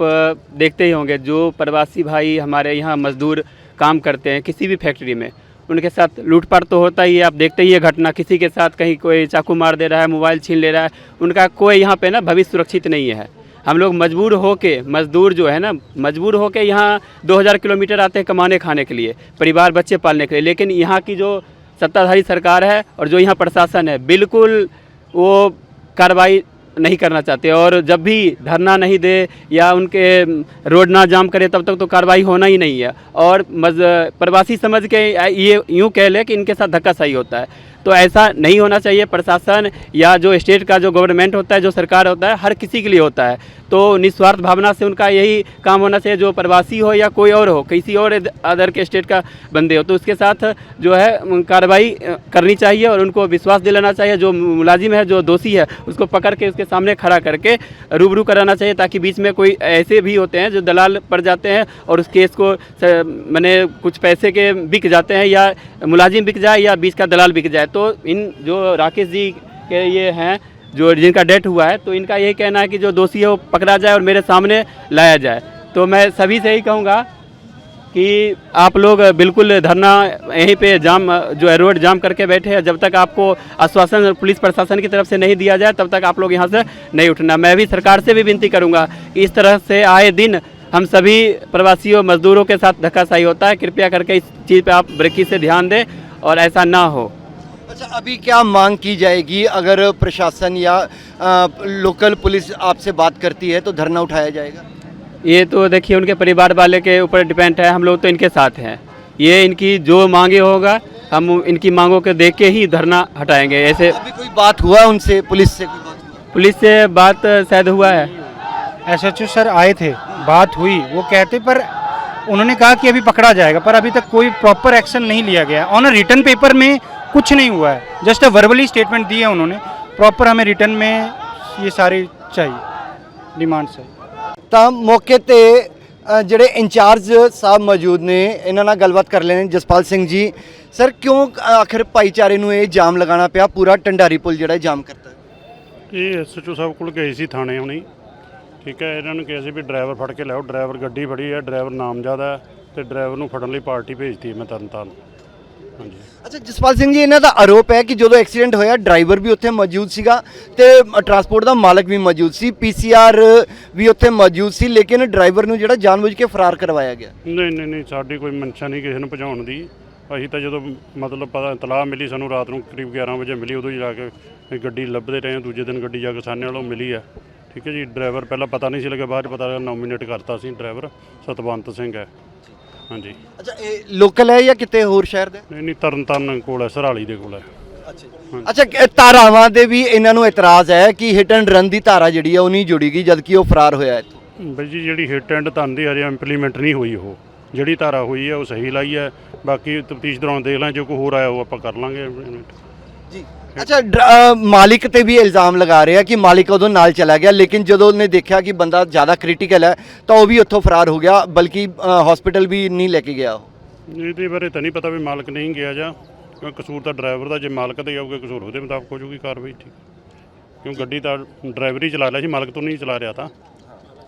देखते ही होंगे, जो प्रवासी भाई हमारे यहाँ मजदूर काम करते हैं किसी भी फैक्ट्री में, उनके साथ लूटपाट तो होता ही है, आप देखते ही है घटना, किसी के साथ कहीं कोई चाकू मार दे रहा है, मोबाइल छीन ले रहा है, उनका कोई यहाँ पे ना भविष्य सुरक्षित नहीं है। हम लोग मजबूर हो के मजदूर जो है ना, मजबूर हो के यहाँ 2000 किलोमीटर आते हैं कमाने खाने के लिए, परिवार बच्चे पालने के लिए, लेकिन यहाँ की जो सत्ताधारी सरकार है और जो यहाँ प्रशासन है, बिल्कुल वो कार्रवाई नहीं करना चाहते और जब भी धरना नहीं दे या उनके रोड ना जाम करे, तब तक तो कार्रवाई होना ही नहीं है। और प्रवासी समझ के ये यूँ कह ले कि इनके साथ धक्का सही होता है। तो ऐसा नहीं होना चाहिए। प्रशासन या जो स्टेट का जो गवर्नमेंट होता है, जो सरकार होता है, हर किसी के लिए होता है। तो निस्वार्थ भावना से उनका यही काम होना चाहिए, जो प्रवासी हो या कोई और हो, किसी और अदर के स्टेट का बंदे हो। तो उसके साथ जो है कार्रवाई करनी चाहिए और उनको विश्वास दिलाना चाहिए। जो मुलाजिम है, जो दोषी है, उसको पकड़ के उसके सामने खड़ा करके रूबरू कराना चाहिए, ताकि बीच में कोई ऐसे भी होते हैं, जो दलाल पड़ जाते हैं और उस केस को मैंने कुछ पैसे के बिक जाते हैं या मुलाजिम बिक जाए या बीच का दलाल बिक जाए। तो इन जो राकेश जी के ये हैं, जो जिनका डेथ हुआ है तो इनका यही कहना है कि जो दोषी है वो पकड़ा जाए और मेरे सामने लाया जाए। तो मैं सभी से यही कहूँगा कि आप लोग बिल्कुल धरना यहीं पे जाम, जो है, रोड जाम करके बैठे हैं। जब तक आपको आश्वासन पुलिस प्रशासन की तरफ़ से नहीं दिया जाए, तब तक आप लोग यहाँ से नहीं उठना। मैं भी सरकार से भी विनती करूँगा कि इस तरह से आए दिन हम सभी प्रवासियों मजदूरों के साथ धक्काशाही होता है। कृपया करके इस चीज़ पे आप बरीकी से ध्यान दें और ऐसा ना हो। अच्छा अभी क्या मांग की जाएगी? अगर प्रशासन या अ, लोकल पुलिस आपसे बात करती है तो धरना उठाया जाएगा? ये तो देखिए उनके परिवार वाले के ऊपर डिपेंड है हम लोग तो इनके साथ हैं। ये इनकी जो मांगे होगा हम इनकी मांगों को देख के ही धरना हटाएँगे। ऐसे अभी कोई बात हुआ उनसे पुलिस से कोई बात हुआ? पुलिस से बात शायद हुआ है। एसएचओ सर आए थे बात हुई वो कहते पर उन्होंने कहा कि अभी पकड़ा जाएगा पर अभी तक कोई प्रॉपर एक्शन नहीं लिया गया। ऑन रिटर्न पेपर में कुछ नहीं हुआ है जस्ट अ वर्बली स्टेटमेंट दी है उन्होंने प्रॉपर हमें रिटर्न में ये सारी चाहिए डिमांड्स है ਤਾਂ ਮੌਕੇ ਤੇ ਅ, ਜਿਹੜੇ ਇੰਚਾਰਜ ਸਾਹਿਬ ਮੌਜੂਦ ਨੇ ਇਹਨਾਂ ਨਾਲ ਗੱਲਬਾਤ ਕਰ ਲੈਣੇ ਜਸਪਾਲ ਸਿੰਘ ਜੀ ਸਰ ਕਿਉਂ ਅ, ਆਖਰ ਭਾਈਚਾਰੇ ਨੂੰ ਇਹ ਜਾਮ ਲਗਾਉਣਾ ਪਿਆ ਪੂਰਾ ਟੰਡਾਰੀ ਪੁਲ ਜਿਹੜਾ ਇਹ ਜਾਮ ਕਰਤਾ ਹੈ ਇਹ ਐਸਐਚਓ ਸਾਹਿਬ ਕੋਲ ਗਏ ਸੀ ਥਾਣੇ ਹੁਣੀ ਠੀਕ ਹੈ ਇਹਨਾਂ ਨੂੰ ਕਿਹਾ ਸੀ ਵੀ ਡਰਾਈਵਰ ਫੜ ਕੇ ਲਿਆਓ ਡਰਾਈਵਰ ਗੱਡੀ ਫੜੀ ਹੈ ਡਰਾਈਵਰ ਨਾਮਜ਼ਦ ਹੈ ਤੇ ਡਰਾਈਵਰ ਨੂੰ ਫੜਨ ਲਈ ਪਾਰਟੀ ਭੇਜਤੀ ਮੈਂ ਤਰਨ ਤਾਰਨ ਹਾਂਜੀ ਅੱਛਾ ਜਸਪਾਲ ਸਿੰਘ ਜੀ ਇਹਨਾਂ ਦਾ ਆਰੋਪ ਹੈ ਕਿ ਜਦੋਂ ਐਕਸੀਡੈਂਟ ਹੋਇਆ ਡਰਾਈਵਰ ਵੀ ਉੱਥੇ ਮੌਜੂਦ ਸੀਗਾ ਤੇ ਟਰਾਂਸਪੋਰਟ ਦਾ ਮਾਲਕ ਵੀ ਮੌਜੂਦ ਸੀ ਪੀਸੀਆਰ ਵੀ ਉੱਥੇ ਮੌਜੂਦ ਸੀ ਲੇਕਿਨ ਡਰਾਈਵਰ ਨੂੰ ਜਿਹੜਾ ਜਾਣਬੁੱਝ ਕੇ ਫਰਾਰ ਕਰਵਾਇਆ ਗਿਆ। ਨਹੀਂ ਨਹੀਂ ਨਹੀਂ ਸਾਡੀ ਕੋਈ ਮਨਸ਼ਾ ਨਹੀਂ ਕਿਸੇ ਨੂੰ ਭਜਾਉਣ ਦੀ। ਅਸੀਂ ਤਾਂ ਜਦੋਂ ਮਤਲਬ ਪਤਾ ਇਤਲਾਹ ਮਿਲੀ ਸਾਨੂੰ ਰਾਤ ਨੂੰ ਕਰੀਬ 11 ਵਜੇ ਮਿਲੀ ਉਦੋਂ ਹੀ ਜਾ ਕੇ ਗੱਡੀ ਲੱਭਦੇ ਰਹੇ। ਦੂਜੇ ਦਿਨ ਗੱਡੀ ਜਾ ਕੇ ਸਾਹਨੇ ਵਾਲੋਂ ਮਿਲੀ ਹੈ ਠੀਕ ਹੈ ਜੀ ਡਰਾਈਵਰ ਪਹਿਲਾਂ ਪਤਾ ਨਹੀਂ ਸੀ ਲੱਗਾ ਬਾਅਦ 'ਚ ਪਤਾ ਲੱਗਾ ਨੋਮੀਨੇਟ ਕਰਤਾ ਸੀ ਡਰਾਈਵਰ ਸਤਵੰਤ ਸਿੰਘ ਹੈ। ਹਾਂਜੀ। ਅੱਛਾ ਇਹ ਲੋਕਲ ਹੈ ਜਾਂ ਕਿਤੇ ਹੋਰ ਸ਼ਹਿਰ ਦਾ? ਹੈ? ਨਹੀਂ ਨਹੀਂ ਤਰਨ ਤਾਰਨ ਕੋਲ ਹੈ ਸਰਾਲੀ ਦੇ ਕੋਲ ਹੈ। ਅੱਛਾ ਕਿ- ਧਾਰਾਵਾਂ ਦੇ ਵੀ ਇਹਨਾਂ ਨੂੰ ਇਤਰਾਜ਼ ਹੈ ਕਿ ਹਿਟ ਐਂਡ ਰਨ ਦੀ ਧਾਰਾ ਜਿਹੜੀ ਹੈ ਉਹ ਨਹੀਂ ਜੁੜੀਗੀ ਜਦਕਿ ਉਹ ਫਰਾਰ ਹੋਇਆ ਇੱਥੋਂ? ਬਈ ਜੀ ਜਿਹੜੀ ਹਿੱਟ ਐਂਡ ਧਨ ਦੀ ਹਜੇ ਇੰਪਲੀਮੈਂਟ ਨਹੀਂ ਹੋਈ ਉਹ। ਜਿਹੜੀ ਧਾਰਾ ਹੋਈ ਹੈ ਉਹ ਸਹੀ ਲਾਈ ਹੈ। ਬਾਕੀ ਤਫਤੀਸ਼ ਦੌਰਾਨ ਦੇਖ ਲਾਂ ਜੇ ਕੋਈ ਹੋਰ ਆਇਆ ਉਹ ਆਪਾਂ ਕਰ ਲਾਂਗੇ। ਜੀ। ਅੱਛਾ ਡਰ- ਅ, ਮਾਲਿਕ ਤੇ ਵੀ ਇਲਜ਼ਾਮ ਲਗਾ ਰਿਹਾ ਕਿ ਮਾਲਿਕ ਉਦੋਂ ਨਾਲ ਚਲਾ ਗਿਆ ਲੇਕਿਨ ਜਦੋਂ ਉਹਨੇ ਦੇਖਿਆ ਕਿ ਬੰਦਾ ਜ਼ਿਆਦਾ ਕ੍ਰਿਟੀਕਲ ਹੈ ਤਾਂ ਉਹ ਵੀ ਉੱਥੋਂ ਫਰਾਰ ਹੋ ਗਿਆ ਬਲਕਿ ਹਸਪੀਟਲ ਵੀ ਨਹੀਂ ਲੈ ਕੇ ਗਿਆ ਉਹ। ਇਹਦੇ ਬਾਰੇ ਤਾਂ ਨਹੀਂ ਪਤਾ ਵੀ ਮਾਲਕ ਨਹੀਂ ਗਿਆ ਜਾਂ ਕਿਉਂਕਿ ਕਸੂਰ ਤਾਂ ਡਰਾਈਵਰ ਦਾ ਜੇ ਮਾਲਕ ਤੇ ਜਾਊਗਾ ਕਸੂਰ ਉਹਦੇ ਮੁਤਾਬਕ ਹੋ ਜਾਊਗੀ ਕਾਰਵਾਈ ਠੀਕ। ਕਿਉਂ ਗੱਡੀ ਤਾਂ ਡਰਾਈਵਰ ਹੀ ਚਲਾ ਲਿਆ ਸੀ ਮਾਲਕ ਤੋਂ ਨਹੀਂ ਚਲਾ ਰਿਹਾ ਤਾਂ।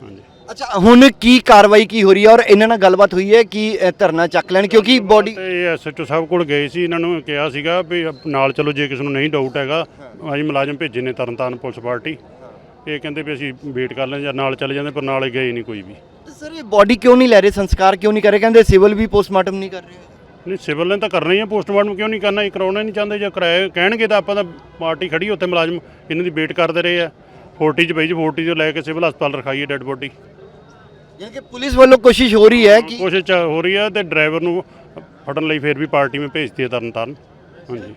ਹਾਂਜੀ। ਅੱਛਾ ਹੁਣ ਕੀ ਕਾਰਵਾਈ ਕੀ ਹੋ ਰਹੀ ਹੈ ਔਰ ਇਹਨਾਂ ਨਾਲ ਗੱਲਬਾਤ ਹੋਈ ਹੈ ਕਿ ਅ, ਧਰਨਾ ਚੱਕ ਲੈਣ? ਕਿਉਂਕਿ ਬੋਡੀ ਤੇ ਐਸਐਚਓ ਸਾਹਿਬ ਕੋਲ ਗਏ ਸੀ ਇਹਨਾਂ ਨੂੰ ਕਿਹਾ ਸੀਗਾ ਵੀ ਨਾਲ ਚਲੋ ਜੇ ਕਿਸੇ ਨੂੰ ਨਹੀਂ ਡਾਊਟ ਹੈਗਾ ਅਸੀਂ ਮੁਲਾਜ਼ਮ ਭੇਜੇ ਨੇ ਤਰਨਤਾਰਨ ਪੁਲਿਸ ਪਾਰਟੀ। ਇਹ ਕਹਿੰਦੇ ਵੀ ਅਸੀਂ ਵੇਟ ਕਰ ਲੈਂਦੇ ਜਾਂ ਨਾਲ ਚਲੇ ਜਾਂਦੇ ਪਰ ਨਾਲੇ ਗਏ ਨਹੀਂ ਕੋਈ ਵੀ। ਸਰ ਇਹ ਬੋਡੀ ਕਿਉਂ ਨਹੀਂ ਲੈ ਰਹੇ? ਸੰਸਕਾਰ ਕਿਉਂ ਨਹੀਂ ਕਰ ਰਹੇ? ਕਹਿੰਦੇ ਸਿਵਲ ਵੀ ਪੋਸਟਮਾਰਟਮ ਨਹੀਂ ਕਰ ਰਹੇ। ਨਹੀਂ ਸਿਵਲ ਨੇ ਤਾਂ ਕਰਨਾ ਹੀ ਆ ਪੋਸਟਮਾਰਟਮ ਕਿਉਂ ਨਹੀਂ ਕਰਨਾ? ਇਹ ਕਰਾਉਣਾ ਹੀ ਨਹੀਂ ਚਾਹੁੰਦੇ ਜੇ ਕਰਾਏ ਕਹਿਣਗੇ ਤਾਂ ਆਪਾਂ ਤਾਂ ਪਾਰਟੀ ਖੜੀ ਉੱਥੇ ਮੁਲਾਜ਼ਮ ਇਹਨਾਂ ਦੀ ਵੇਟ ਕਰਦੇ ਰਹੇ ਆ। 40 ਚ ਬਈ ਜੀ 40 ਤੋਂ ਲੈ ਕੇ ਸਿਵਲ ਹਸਪਤਾਲ ਰਖਾਈਏ ਡੈੱਡ ਬੋਡੀ ਯਾਨੀ ਕਿ ਪੁਲਿਸ ਵੱਲੋਂ ਕੋਸ਼ਿਸ਼ ਹੋ ਰਹੀ ਹੈ ਕਿ ਕੋਸ਼ਿਸ਼ ਹੋ ਰਹੀ ਆ ਤੇ ਡਰਾਈਵਰ ਨੂੰ ਫੜਨ ਲਈ ਫੇਰ ਵੀ ਪਾਰਟੀ ਮੈਂ ਭੇਜਤੀ ਹੈ ਤਰਨਤਾਰਨ। ਹਾਂਜੀ।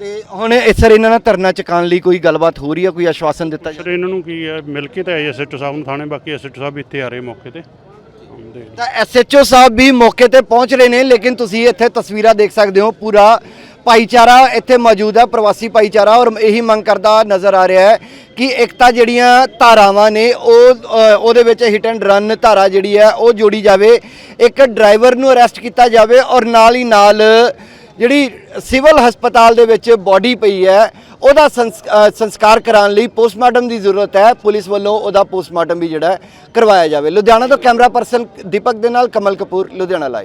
ਤੇ ਹੁਣ ਇਹ ਸਰ ਇਹਨਾਂ ਨਾਲ ਧਰਨਾ ਚੁਕਾਉਣ ਲਈ ਕੋਈ ਗੱਲਬਾਤ ਹੋ ਰਹੀ ਹੈ ਕੋਈ ਆਸ਼ਵਾਸਨ ਦਿੱਤਾ ਜਾ ਸਰ ਇਹਨਾਂ ਨੂੰ ਕੀ ਹੈ ਮਿਲ ਕੇ ਤਾਂ ਐਸਐਚਓ ਸਾਹਿਬ ਨੂੰ ਥਾਣੇ ਬਾਕੀ ਐਸਐਚਓ ਸਾਹਿਬ ਇੱਥੇ ਆ ਰਹੇ ਮੌਕੇ ਤੇ। ਹਾਂ, ਤਾਂ ਐਸਐਚਓ ਸਾਹਿਬ ਵੀ ਮੌਕੇ ਤੇ ਪਹੁੰਚ ਰਹੇ ਨੇ ਲੇਕਿਨ ਤੁਸੀਂ ਇੱਥੇ ਤਸਵੀਰਾਂ ਦੇਖ ਸਕਦੇ ਹੋ ਪੂਰਾ ਭਾਈਚਾਰਾ ਇੱਥੇ ਮੌਜੂਦ ਹੈ, ਪ੍ਰਵਾਸੀ ਭਾਈਚਾਰਾ, ਔਰ ਇਹੀ ਮੰਗ ਕਰਦਾ ਨਜ਼ਰ ਆ ਰਿਹਾ ਹੈ ਕਿ ਇੱਕ ਤਾਂ ਜਿਹੜੀਆਂ ਧਾਰਾਵਾਂ ਨੇ, ਉਹ ਉਹਦੇ ਵਿੱਚ ਹਿਟ ਐਂਡ ਰਨ ਧਾਰਾ ਜਿਹੜੀ ਹੈ, ਉਹ ਜੋੜੀ ਜਾਵੇ, ਇੱਕ ਡਰਾਈਵਰ ਨੂੰ ਅਰੈਸਟ ਕੀਤਾ ਜਾਵੇ, ਔਰ ਨਾਲ ਹੀ ਨਾਲ ਜਿਹੜੀ ਸਿਵਲ ਹਸਪਤਾਲ ਦੇ ਵਿੱਚ ਬੋਡੀ ਪਈ ਹੈ, ਉਹਦਾ ਸੰਸ- ਸੰਸਕਾਰ ਕਰਾਉਣ ਲਈ ਪੋਸਟਮਾਰਟਮ ਦੀ ਜ਼ਰੂਰਤ ਹੈ, ਪੁਲਿਸ ਵੱਲੋਂ ਉਹਦਾ ਪੋਸਟਮਾਰਟਮ ਵੀ ਜਿਹੜਾ ਕਰਵਾਇਆ ਜਾਵੇ। ਲੁਧਿਆਣਾ ਤੋਂ ਕੈਮਰਾ ਪਰਸਨ ਦੀਪਕ ਦੇ ਨਾਲ ਕਮਲ ਕਪੂਰ, ਲੁਧਿਆਣਾ ਲਾਈਵ